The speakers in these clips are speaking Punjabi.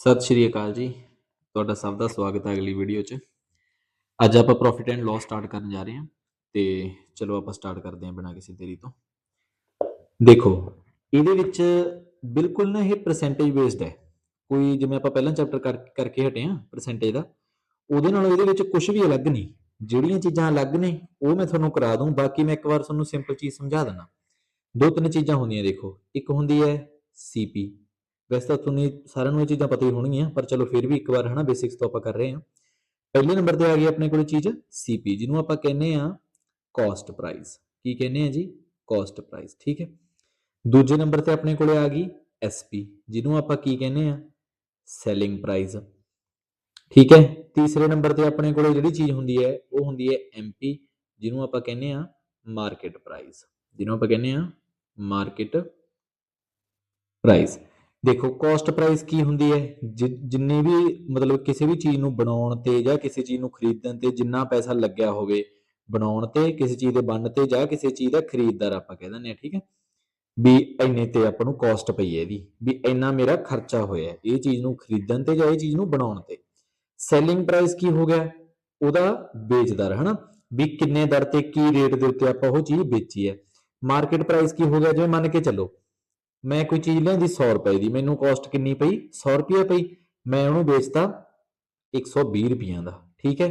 ਸਤਿ ਸ਼੍ਰੀ ਅਕਾਲ ਜੀ। ਤੁਹਾਡਾ ਸਭ ਦਾ ਸਵਾਗਤ ਹੈ ਅਗਲੀ ਵੀਡੀਓ 'ਚ। ਅੱਜ ਆਪਾਂ ਪ੍ਰੋਫਿਟ ਐਂਡ ਲਾਸ ਸਟਾਰਟ ਕਰਨ ਜਾ ਰਹੇ ਹਾਂ ਤੇ ਚਲੋ ਆਪਾਂ ਸਟਾਰਟ ਕਰਦੇ ਹਾਂ ਬਿਨਾਂ ਕਿਸੇ ਦੇਰੀ ਤੋਂ। ਦੇਖੋ, ਇਹਦੇ ਵਿੱਚ ਬਿਲਕੁਲ ਨਾ ਇਹ ਪਰਸੈਂਟੇਜ ਬੇਸਡ ਹੈ। ਕੋਈ ਜਿਵੇਂ ਆਪਾਂ ਪਹਿਲਾਂ ਚੈਪਟਰ ਕਰਕੇ ਹਟੇ ਹਾਂ ਪਰਸੈਂਟੇਜ ਦਾ, ਉਹਦੇ ਨਾਲ ਇਹਦੇ ਵਿੱਚ ਕੁਝ ਵੀ ਅਲੱਗ ਨਹੀਂ। ਜਿਹੜੀਆਂ ਚੀਜ਼ਾਂ ਅਲੱਗ ਨੇ, ਉਹ ਮੈਂ ਤੁਹਾਨੂੰ ਕਰਾ ਦੂੰ। ਬਾਕੀ ਮੈਂ ਇੱਕ ਵਾਰ ਤੁਹਾਨੂੰ ਸਿੰਪਲ ਚੀਜ਼ ਸਮਝਾ ਦਿੰਦਾ। ਦੋ ਤਿੰਨ ਚੀਜ਼ਾਂ ਹੁੰਦੀਆਂ ਦੇਖੋ। ਇੱਕ ਹੁੰਦੀ ਹੈ ਸੀਪੀ ਵੈਸੇ ਤਾਂ ਤੁਹਾਨੂੰ ਸਾਰਿਆਂ ਨੂੰ ਇਹ ਚੀਜ਼ਾਂ ਪਤਾ ਹੀ ਹੋਣਗੀਆਂ, ਪਰ ਚਲੋ ਫਿਰ ਵੀ ਇੱਕ ਵਾਰ ਹਨਾ ਬੇਸਿਕਸ ਤੋਂ ਆਪਾਂ ਕਰ ਰਹੇ ਹਾਂ। ਪਹਿਲੇ ਨੰਬਰ ਤੇ ਆ ਗਈ ਆਪਣੇ ਕੋਲ ਚੀਜ਼ ਸੀਪੀ ਜਿਹਨੂੰ ਆਪਾਂ ਕਹਿੰਦੇ ਆ ਕਾਸਟ ਪ੍ਰਾਈਸ ਕੀ ਕਹਿੰਦੇ ਆ ਜੀ? ਕਾਸਟ ਪ੍ਰਾਈਸ ਠੀਕ ਹੈ? ਦੂਜੇ ਨੰਬਰ ਤੇ ਆਪਣੇ ਕੋਲੇ ਆ ਗਈ ਐਸਪੀ ਜਿਹਨੂੰ ਆਪਾਂ ਕੀ ਕਹਿੰਦੇ ਆ ਸੈਲਿੰਗ ਪ੍ਰਾਈਸ ਠੀਕ ਹੈ? ਤੀਸਰੇ ਨੰਬਰ ਤੇ ਆਪਣੇ ਕੋਲੇ ਜਿਹੜੀ ਚੀਜ਼ ਹੁੰਦੀ ਹੈ, ਉਹ ਹੁੰਦੀ ਹੈ ਐਮਪੀ ਜਿਹਨੂੰ ਆਪਾਂ ਕਹਿੰਦੇ ਆ ਮਾਰਕੀਟ ਪ੍ਰਾਈਸ ਜਿਹਨੂੰ ਆਪਾਂ ਕਹਿੰਦੇ ਆ ਮਾਰਕੀਟ ਪ੍ਰਾਈਸ ਦੇਖੋ ਕੋਸਟ ਪ੍ਰਾਈਸ ਕੀ ਹੁੰਦੀ ਹੈ? ਜਿੰਨੀ ਵੀ ਮਤਲਬ ਕਿਸੇ ਵੀ ਚੀਜ਼ ਨੂੰ ਬਣਾਉਣ ਤੇ ਜਾਂ ਕਿਸੇ ਚੀਜ਼ ਨੂੰ ਖਰੀਦਣ ਤੇ ਜਿੰਨਾ ਪੈਸਾ ਲੱਗਿਆ ਹੋਵੇ ਬਣਾਉਣ ਤੇ, ਕਿਸੇ ਚੀਜ਼ ਦੇ ਬਣਨ ਤੇ ਜਾਂ ਕਿਸੇ ਚੀਜ਼ ਦਾ ਖਰੀਦਦਾਰ ਆਪਾਂ ਕਹਿ ਦਿੰਦੇ ਆ ਠੀਕ ਹੈ? ਵੀ ਇੰਨੇ ਤੇ ਆਪਾਂ ਨੂੰ ਕੋਸਟ ਪਈ ਹੈ ਇਹਦੀ, ਵੀ ਇੰਨਾ ਮੇਰਾ ਖਰਚਾ ਹੋਇਆ ਇਹ ਚੀਜ਼ ਨੂੰ ਖਰੀਦਣ ਤੇ ਜਾਂ ਇਹ ਚੀਜ਼ ਨੂੰ ਬਣਾਉਣ ਤੇ। ਸੈਲਿੰਗ ਪ੍ਰਾਈਸ ਕੀ ਹੋ ਗਿਆ? ਉਹਦਾ ਵੇਚਦਾਰ ਹਨਾ? ਵੀ ਕਿੰਨੇ ਦਰ ਤੇ ਕੀ ਰੇਟ ਦੇ ਉੱਤੇ ਆਪਾਂ ਉਹ ਚੀਜ਼ ਵੇਚੀ ਹੈ। ਮਾਰਕੀਟ ਪ੍ਰਾਈਸ ਕੀ ਹੋ ਗਿਆ? ਜਿਵੇਂ ਮੰਨ ਕੇ ਚੱਲੋ ਮੈਂ ਕੋਈ ਚੀਜ਼ ਲਿਆਂਦੀ 100 ਰੁਪਏ ਦੀ, ਮੈਨੂੰ ਕੋਸਟ ਕਿੰਨੀ ਪਈ? 100 ਰੁਪਏ ਪਈ। ਮੈਂ ਉਹਨੂੰ ਵੇਚਤਾ 120 ਰੁਪਈਆਂ ਦਾ, ਠੀਕ ਹੈ?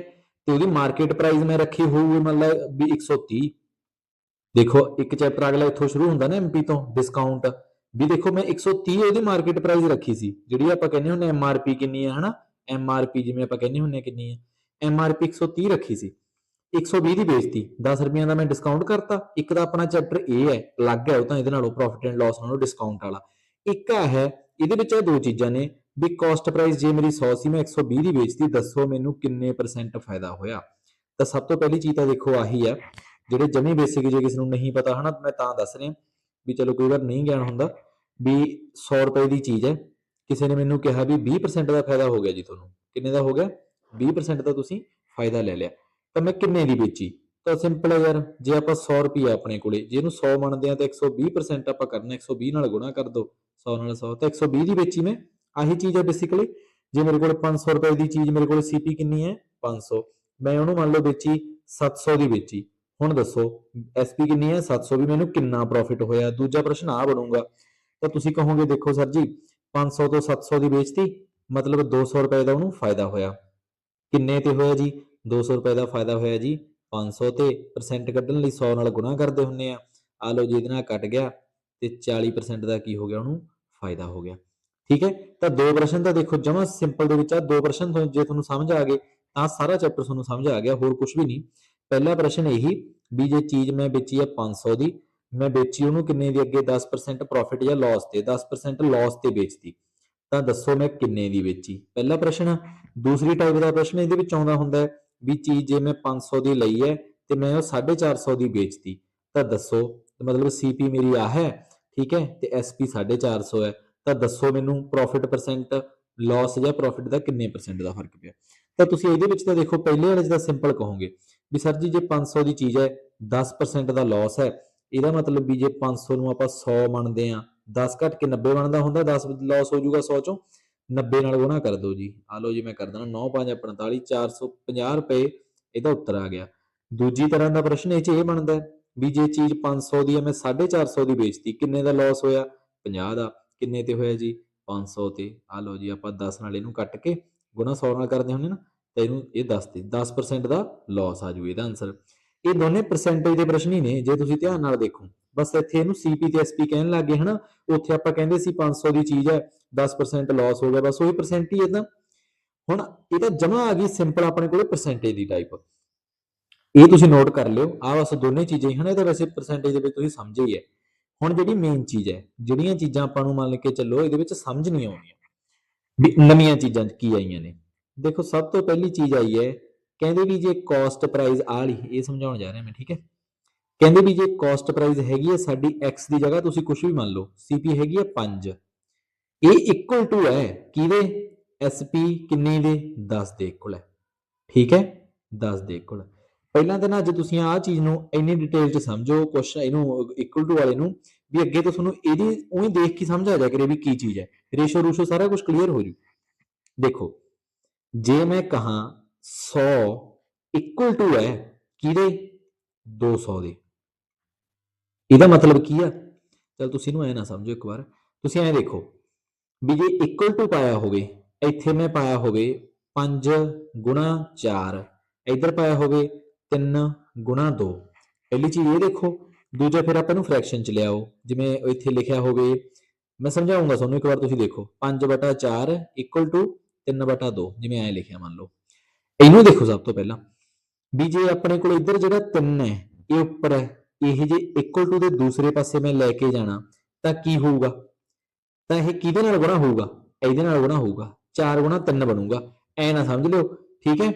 ਤੇ ਉਹਦੀ ਮਾਰਕੀਟ ਪ੍ਰਾਈਸ ਮੈਂ ਰੱਖੀ ਹੋਊਗੀ ਮਤਲਬ ਵੀ 130 ਦੇਖੋ, ਇੱਕ ਚੈਪਟਰ ਅਗਲਾ ਇੱਥੋਂ ਸ਼ੁਰੂ ਹੁੰਦਾ ਨਾ ਐਮਪੀ ਤੋਂ ਡਿਸਕਾਊਂਟ ਵੀ ਦੇਖੋ, ਮੈਂ 130 ਉਹਦੀ ਮਾਰਕੀਟ ਪ੍ਰਾਈਸ ਰੱਖੀ ਸੀ, ਜਿਹੜੀ ਆਪਾਂ ਕਹਿੰਦੇ ਹੁੰਦੇ ਐਮਆਰਪੀ ਕਿੰਨੀ ਹੈ, ਹਨਾ? ਐਮਆਰਪੀ ਜਿਵੇਂ ਆਪਾਂ ਕਹਿੰਦੇ ਹੁੰਦੇ ਹਾਂ ਕਿੰਨੀ ਹੈ। ਐਮਆਰਪੀ 130 ਰੱਖੀ ਸੀ। 120 ਦੀ ਵੇਚਤੀ। 10 ਰੁਪਈਆਂ ਦਾ ਮੈਂ ਡਿਸਕਾਊਂਟ ਕਰਤਾ। ਇੱਕ ਤਾਂ ਆਪਣਾ ਚੈਪਟਰ ਇਹ ਹੈ, ਅਲੱਗ ਹੈ, ਉਹ ਤਾਂ ਇਹਦੇ ਨਾਲੋਂ ਪ੍ਰੋਫਿਟ ਐਂਡ ਲਾਸ ਨਾਲੋਂ ਡਿਸਕਾਊਂਟ ਵਾਲਾ। ਇੱਕ ਆ ਹੈ, ਇਹਦੇ ਵਿੱਚ ਇਹ ਦੋ ਚੀਜ਼ਾਂ ਨੇ, ਵੀ ਕਾਸਟ ਪ੍ਰਾਈਸ ਜੇ ਮੇਰੀ 100 ਸੀ, ਮੈਂ 120 ਦੀ ਵੇਚਤੀ, ਦੱਸੋ ਮੈਨੂੰ ਕਿੰਨੇ ਪਰਸੈਂਟ ਫਾਇਦਾ ਹੋਇਆ। ਤਾਂ ਸਭ ਤੋਂ ਪਹਿਲੀ ਚੀਜ਼ ਤਾਂ ਦੇਖੋ, ਆਹੀ ਹੈ, ਜਿਹੜੇ ਜਮੀ ਬੇਸਿਕ ਜੇ ਕਿਸੇ ਨੂੰ ਨਹੀਂ ਪਤਾ, ਹਨਾ, ਮੈਂ ਤਾਂ ਦੱਸ ਰਿਹਾ, ਵੀ ਚਲੋ ਕੋਈ ਵਾਰ ਨਹੀਂ ਗਿਆਨ ਹੁੰਦਾ, ਵੀ 100 ਰੁਪਏ ਦੀ ਚੀਜ਼ ਹੈ, ਕਿਸੇ ਨੇ ਮੈਨੂੰ ਕਿਹਾ ਵੀ 20% ਦਾ ਫਾਇਦਾ ਹੋ ਗਿਆ ਜੀ ਤੁਹਾਨੂੰ। ਕਿੰਨੇ ਦਾ ਹੋ ਗਿਆ? 20% ਦਾ ਤੁਸੀਂ ਫਾਇਦਾ ਲੈ ਲਿਆ। ਤਾਂ ਮੈਂ ਕਿੰਨੇ ਦੀ ਵੇਚੀ? ਤਾਂ ਸਿੰਪਲ ਹੈ ਯਾਰ, ਜੇ ਆਪਾਂ 100 ਰੁਪਏ ਆਪਣੇ ਕੋਲੇ, ਜੇ ਇਹਨੂੰ 100 ਮੰਨਦੇ ਆ ਤਾਂ 120% ਆਪਾਂ ਕਰਨਾ 120 ਨਾਲ ਗੁਣਾ ਕਰ ਦੋ 100 ਨਾਲ 100 ਤਾਂ 120 ਦੀ ਵੇਚੀ ਮੈਂ, ਆਹੀ ਚੀਜ਼ ਹੈ ਬੇਸਿਕਲੀ ਜੇ ਮੇਰੇ ਕੋਲ 500 ਰੁਪਏ ਦੀ ਚੀਜ਼, ਮੇਰੇ ਕੋਲ ਸੀਪੀ ਕਿੰਨੀ ਹੈ? 500 ਮੈਂ ਉਹਨੂੰ ਮੰਨ ਲਓ ਵੇਚੀ 700 ਦੀ ਵੇਚੀ। ਹੁਣ ਦੱਸੋ ਐਸਪੀ ਕਿੰਨੀ ਹੈ? 700 ਵੀ ਮੈਨੂੰ ਕਿੰਨਾ ਪ੍ਰੋਫਿਟ ਹੋਇਆ? ਦੂਜਾ ਪ੍ਰਸ਼ਨ ਆ ਬਣੂਗਾ। ਤਾਂ ਤੁਸੀਂ ਕਹੋਗੇ, ਦੇਖੋ ਸਰ ਜੀ 500 ਤੋਂ 700 ਦੀ ਵੇਚਤੀ, ਮਤਲਬ 200 ਰੁਪਏ ਦਾ ਉਹਨੂੰ ਫਾਇਦਾ ਹੋਇਆ। ਕਿੰਨੇ ਤੇ ਹੋਇਆ ਜੀ? 200 ਰੁਪਏ ਦਾ ਫਾਇਦਾ ਹੋਇਆ ਜੀ 500 ਤੇ ਪਰਸੈਂਟ ਕੱਢਣ ਲਈ 100 ਨਾਲ ਗੁਣਾ ਕਰਦੇ ਹੁੰਨੇ ਆ। ਆ ਲਓ ਜੀ, ਇਹਦੇ ਨਾਲ ਕੱਟ ਗਿਆ ਤੇ 40% ਦਾ ਕੀ ਹੋ ਗਿਆ, ਉਹਨੂੰ ਫਾਇਦਾ ਹੋ ਗਿਆ। ਠੀਕ ਹੈ? ਤਾਂ ਦੋ ਪ੍ਰਸ਼ਨ ਤਾਂ ਦੇਖੋ, ਜਮਾ ਸਿੰਪਲ ਦੇ ਵਿੱਚ ਆ, ਦੋ ਪ੍ਰਸ਼ਨ ਤੋਂ ਜੇ ਤੁਹਾਨੂੰ ਸਮਝ ਆ ਗਏ, ਤਾਂ ਸਾਰਾ ਚੈਪਟਰ ਤੁਹਾਨੂੰ ਸਮਝ ਆ ਗਿਆ, ਹੋਰ ਕੁਝ ਵੀ ਨਹੀਂ। ਪਹਿਲਾ ਪ੍ਰਸ਼ਨ ਇਹੀ, ਵੀ ਜੇ ਚੀਜ਼ ਮੈਂ ਵੇਚੀ ਹੈ 500 ਦੀ, ਮੈਂ ਵੇਚੀ ਉਹਨੂੰ ਕਿੰਨੇ ਦੀ ਅੱਗੇ? 10% ਪ੍ਰੋਫਿਟ ਜਾਂ ਲਾਸ ਤੇ 10% ਲਾਸ ਤੇ ਵੇਚਤੀ। ਤਾਂ ਦੱਸੋ ਮੈਂ ਕਿੰਨੇ ਦੀ ਵੇਚੀ? ਪਹਿਲਾ ਪ੍ਰਸ਼ਨ ਦੂਸਰੀ ਟਾਈਪ ਦਾ ਪ੍ਰਸ਼ਨ ਇਹਦੇ ਵਿੱਚ ਆਉਂਦਾ ਹੁੰਦਾ ਹੈ ਵੀ ਚੀਜ਼ ਜੇ ਮੈਂ 500 ਦੀ ਲਈ ਹੈ ਤੇ ਮੈਂ ਉਹ 450 ਦੀ ਵੇਚਤੀ, ਤਾਂ ਦੱਸੋ ਮਤਲਬ ਸੀਪੀ ਮੇਰੀ ਆ ਹੈ, ਠੀਕ ਹੈ, ਤੇ ਐਸਪੀ 450 ਹੈ, ਤਾਂ ਦੱਸੋ ਮੈਨੂੰ ਪ੍ਰੋਫਿਟ ਪਰਸੈਂਟ ਲਾਸ ਜਾਂ ਪ੍ਰੋਫਿਟ ਦਾ ਕਿੰਨੇ ਪਰਸੈਂਟ ਦਾ ਫ਼ਰਕ ਪਿਆ। ਤਾਂ ਤੁਸੀਂ ਇਹਦੇ ਵਿੱਚ ਤਾਂ ਦੇਖੋ, ਪਹਿਲੇ ਵਾਲੇ 'ਚ ਤਾਂ ਸਿੰਪਲ ਕਹੋਗੇ ਵੀ ਸਰ ਜੀ ਜੇ 500 ਦੀ ਚੀਜ਼ ਹੈ 10% ਦਾ ਲਾਸ ਹੈ, ਇਹਦਾ ਮਤਲਬ ਵੀ ਜੇ 500 ਨੂੰ ਆਪਾਂ 100 ਮੰਨਦੇ ਆ 10 ਘਟ ਕੇ 90 ਬਣਦਾ ਹੁੰਦਾ 10 ਲਾਸ ਹੋ ਜਾਊਗਾ 100 ਚੋਂ 90 ਨਾਲ ਗੁਣਾ ਕਰ ਦਿਓ ਜੀ। ਆ ਲਓ ਜੀ ਮੈਂ ਕਰ ਦਣਾ 9 5 45 450 ਰੁਪਏ, ਇਹਦਾ ਉੱਤਰ ਆ ਗਿਆ। ਦੂਜੀ ਤਰ੍ਹਾਂ ਦਾ ਪ੍ਰਸ਼ਨ ਇਹ ਚ ਇਹ ਬਣਦਾ ਹੈ ਵੀ ਜੇ ਚੀਜ਼ 500 ਦੀ ਹੈ, ਮੈਂ 450 ਦੀ ਵੇਚਤੀ, ਕਿੰਨੇ ਦਾ ਲਾਸ ਹੋਇਆ? 50 ਦਾ। ਕਿੰਨੇ ਤੇ ਹੋਇਆ ਜੀ? 500 ਤੇ। ਆ ਲਓ ਜੀ ਆਪਾਂ 10 ਨਾਲ ਇਹਨੂੰ ਕੱਟ ਕੇ ਗੁਣਾ 100 ਨਾਲ ਕਰਦੇ ਹੁੰਦੇ ਨਾ, ਤਾਂ ਇਹਨੂੰ ਇਹ 10 ਤੇ 10% ਦਾ ਲਾਸ ਆ ਜੂ ਇਹਦਾ ਆਨਸਰ ਇਹ ਦੋਨੇ ਪਰਸੈਂਟੇਜ ਦੇ ਪ੍ਰਸ਼ਨ ਹੀ ਨੇ, ਜੇ ਤੁਸੀਂ ਧਿਆਨ ਨਾਲ ਦੇਖੋ। ਬਸ ਇੱਥੇ ਇਹਨੂੰ ਸੀਪੀ ਤੇ ਐਸਪੀ ਕਹਿਣ ਲੱਗੇ ਹਨਾ, ਉੱਥੇ ਆਪਾਂ ਕਹਿੰਦੇ ਸੀ 500 ਦੀ ਚੀਜ਼ ਹੈ 10% ਲਾਸ ਹੋ ਗਿਆ, ਬਸ ਉਹੀ ਪਰਸੈਂਟ ਹੀ ਇਦਾਂ ਹੁਣ ਇਹ ਤਾਂ ਜਮਾ ਆ ਗਈ ਸਿੰਪਲ ਆਪਣੇ ਕੋਲੇ ਪਰਸੈਂਟੇਜ ਦੀ ਟਾਈਪ ਇਹ ਤੁਸੀਂ ਨੋਟ ਕਰ ਲਿਓ ਆ ਬਸ ਦੋਨੇ ਚੀਜ਼ਾਂ ਹੀ ਹਨ, ਇਹ ਤਾਂ ਵੈਸੇ ਪਰਸੈਂਟੇਜ ਦੇ ਵਿੱਚ ਤੁਸੀਂ ਸਮਝੇ ਹੀ ਹੈ। ਹੁਣ ਜਿਹੜੀ ਮੇਨ ਚੀਜ਼ ਹੈ, ਜਿਹੜੀਆਂ ਚੀਜ਼ਾਂ ਆਪਾਂ ਨੂੰ ਮੰਨ ਕੇ ਚੱਲੋ ਇਹਦੇ ਵਿੱਚ ਸਮਝ ਨਹੀਂ ਆਉਂਦੀਆਂ, ਵੀ ਨਵੀਆਂ ਚੀਜ਼ਾਂ ਕੀ ਆਈਆਂ ਨੇ। ਦੇਖੋ, ਸਭ ਤੋਂ ਪਹਿਲੀ ਚੀਜ਼ ਆਈ ਹੈ, ਕਹਿੰਦੇ ਵੀ ਜੇ ਕਾਸਟ ਪ੍ਰਾਈਸ ਆ ਲਈ ਇਹ ਸਮਝਾਉਣ ਜਾ ਰਿਹਾ ਮੈਂ, ਠੀਕ ਹੈ? ਕਹਿੰਦੇ ਵੀ ਜੇ ਕਾਸਟ ਪ੍ਰਾਈਸ ਹੈਗੀ ਹੈ ਸਾਡੀ x ਦੀ ਜਗ੍ਹਾ, ਤੁਸੀਂ ਕੁਝ ਵੀ ਮੰਨ ਲਓ CP ਹੈਗੀ ਹੈ 5 ਇਹ ਇਕੁਅਲ ਟੂ ਹੈ ਕਿਹਦੇ? SP ਕਿੰਨੇ ਦੇ? 10 ਦੇ ਇਕੁਅਲ ਹੈ। ਠੀਕ ਹੈ? 10 ਦੇ ਇਕੁਅਲ ਪਹਿਲਾਂ ਤਾਂ ਨਾ ਜੇ ਤੁਸੀਂ ਆਹ ਚੀਜ਼ ਨੂੰ ਇੰਨੀ ਡਿਟੇਲ ਚ ਸਮਝੋ, ਕੁਛ ਇਹਨੂੰ ਇਕੁਅਲ ਟੂ ਵਾਲੇ ਨੂੰ, ਵੀ ਅੱਗੇ ਤੋਂ ਤੁਹਾਨੂੰ ਇਹਦੀ ਉਹੀ ਦੇਖ ਕੇ ਸਮਝ ਆ ਜਾ ਕਰੇ ਵੀ ਕੀ ਚੀਜ਼ ਹੈ। ਰੇਸ਼ੋ ਰੂਸ਼ੋ ਸਾਰਾ ਕੁਝ ਕਲੀਅਰ ਹੋ ਜੂ। ਦੇਖੋ, ਜੇ ਮੈਂ ਕਹਾਂ 100 ਇਕੁਅਲ ਟੂ ਹੈ ਕਿਹਦੇ? 200 ਦੇ। ਇਹਦਾ ਮਤਲਬ ਕੀ ਆ? ਚਲ ਤੁਸੀਂ ਇਹਨੂੰ ਐ ਨਾ ਸਮਝੋ ਇੱਕ ਵਾਰ। ਤੁਸੀਂ ਐ ਦੇਖੋ ਵੀ ਜੇ ਇਕੁਅਲ ਟੂ ਪਾਇਆ ਹੋਵੇ, ਇੱਥੇ ਮੈਂ ਪਾਇਆ ਹੋਵੇ 5 ਗੁਣਾ 4 ਇੱਧਰ ਪਾਇਆ ਹੋਵੇ 3 ਗੁਣਾ 2 ਪਹਿਲੀ ਚੀਜ਼ ਇਹ ਦੇਖੋ, ਦੂਜਾ ਫਿਰ ਆਪਾਂ ਨੂੰ ਫ੍ਰੈਕਸ਼ਨ ਚ ਲਿਆਓ, ਜਿਵੇਂ ਇੱਥੇ ਲਿਖਿਆ ਹੋਵੇ, ਮੈਂ ਸਮਝਾਉਂਗਾ ਤੁਹਾਨੂੰ ਇੱਕ ਵਾਰ ਤੁਸੀਂ ਦੇਖੋ 5 ਬਟਾ 4 ਇਕੁਅਲ ਟੂ 3 ਬਟਾ 2 ਜਿਵੇਂ ਐ ਲਿਖਿਆ ਮੰਨ ਲਓ। ਇਹਨੂੰ ਦੇਖੋ ਸਭ ਤੋਂ ਪਹਿਲਾਂ, ਵੀ ਜੇ ਆਪਣੇ ਕੋਲ ਇੱਧਰ ਜਿਹੜਾ 3 ਹੈ, ਇਹ ਉੱਪਰ ਹੈ, ਇਹ ਜੇ ਇਕੁਅਲ ਟੂ ਦੇ ਦੂਸਰੇ ਪਾਸੇ ਮੈਂ ਲੈ ਕੇ ਜਾਣਾ, ਤਾਂ ਕੀ ਹੋਊਗਾ? ਤਾਂ ਇਹ ਕਿਹਦੇ ਨਾਲ ਗੁਣਾ ਹੋਊਗਾ? ਇਹਦੇ ਨਾਲ ਗੁਣਾ ਹੋਊਗਾ। 4 ਗੁਣਾ 3 ਬਣੂਗਾ। ਐ ਨਾ ਸਮਝ ਲਿਓ, ਠੀਕ ਹੈ?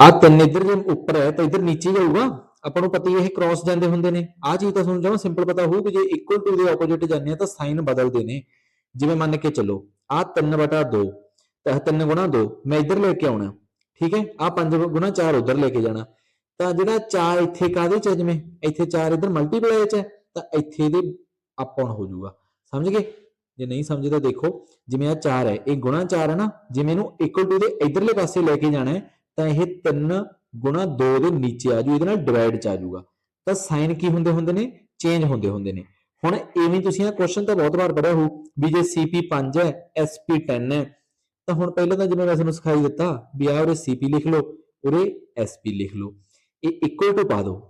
ਆ ਤਿੰਨ ਇੱਧਰ ਜੇ ਉੱਪਰ ਹੈ, ਤਾਂ ਇੱਧਰ ਨੀਚੇ ਜਾਊਗਾ। ਆਪਾਂ ਨੂੰ ਪਤਾ ਹੀ ਇਹ ਕ੍ਰਾਸ ਜਾਂਦੇ ਹੁੰਦੇ ਨੇ। ਆ ਚੀਜ਼ ਤਾਂ ਤੁਹਾਨੂੰ ਜਮਾ ਸਿੰਪਲ ਪਤਾ ਹੋਊ ਕਿ ਜੇ ਇਕੁਅਲ ਟੂ ਦੇ ਆਪੋਜ਼ਿਟ ਜਾਂਦੇ ਆ, ਤਾਂ ਸਾਈਨ ਬਦਲਦੇ ਨੇ। ਜਿਵੇਂ ਮੰਨ ਕੇ ਚੱਲੋ ਆ 3 ਬਟਾ 2 ਤਾਂ 3 ਗੁਣਾ 2 ਮੈਂ ਇੱਧਰ ਲੈ ਕੇ ਆਉਣਾ, ਠੀਕ ਹੈ? ਆ 5 ਗੁਣਾ 4 ਉੱਧਰ ਲੈ ਕੇ ਜਾਣਾ। ਤਾਂ ਜਿਹੜਾ 4 ਇੱਥੇ ਕਾਹਦੇ ਚ ਜਿਵੇਂ? ਇੱਥੇ 4 ਇੱਧਰ ਮਲਟੀਪਲਾਈ ਚ ਹੈ, ਤਾਂ ਇੱਥੇ ਦੇ ਅਪ ਆਨ ਹੋ ਜਾਊਗਾ। ਸਮਝ ਗਏ? ਜੇ ਨਹੀਂ ਸਮਝੇ ਤਾਂ ਦੇਖੋ, ਜਿਵੇਂ ਆ 4 ਹੈ, ਇਹ ਗੁਣਾ 4 ਹੈ ਨਾ, ਜਿਵੇਂ ਇਹਨੂੰ ਇਕੁਅਲ ਟੂ ਦੇ ਇਧਰਲੇ ਪਾਸੇ ਲੈ ਕੇ ਜਾਣਾ ਹੈ, ਤਾਂ ਇਹ 3 ਗੁਣਾ 2 ਦੇ ਨੀਚੇ ਆ ਜੂ, ਇਹਦੇ ਨਾਲ ਡਿਵਾਈਡ ਚ ਆ ਜਾਊਗਾ ਤਾਂ ਸਾਈਨ ਕੀ ਹੁੰਦੇ ਹੁੰਦੇ ਨੇ? ਚੇਂਜ ਹੁੰਦੇ ਹੁੰਦੇ ਨੇ। ਹੁਣ ਐਵੇਂ ਤੁਸੀਂ ਇਹ ਕੁਐਸਚਨ ਤਾਂ ਬਹੁਤ ਵਾਰ ਪੜਿਆ ਹੋ ਵੀ ਜੇ CP 5 ਹੈ SP 10 ਹੈ, ਤਾਂ ਹੁਣ ਪਹਿਲਾਂ ਤਾਂ ਜਿਵੇਂ ਮੈਂ ਤੁਹਾਨੂੰ ਸਿਖਾਈ ਦਿੱਤਾ, ਵੀ ਆ ਉਰੇ CP ਲਿਖ ਲਓ, ਉਰੇ SP ਲਿਖ ਲਓ। ਇਹ ਇਕੁਅਲ ਟੂ ਪਾ ਦਿਓ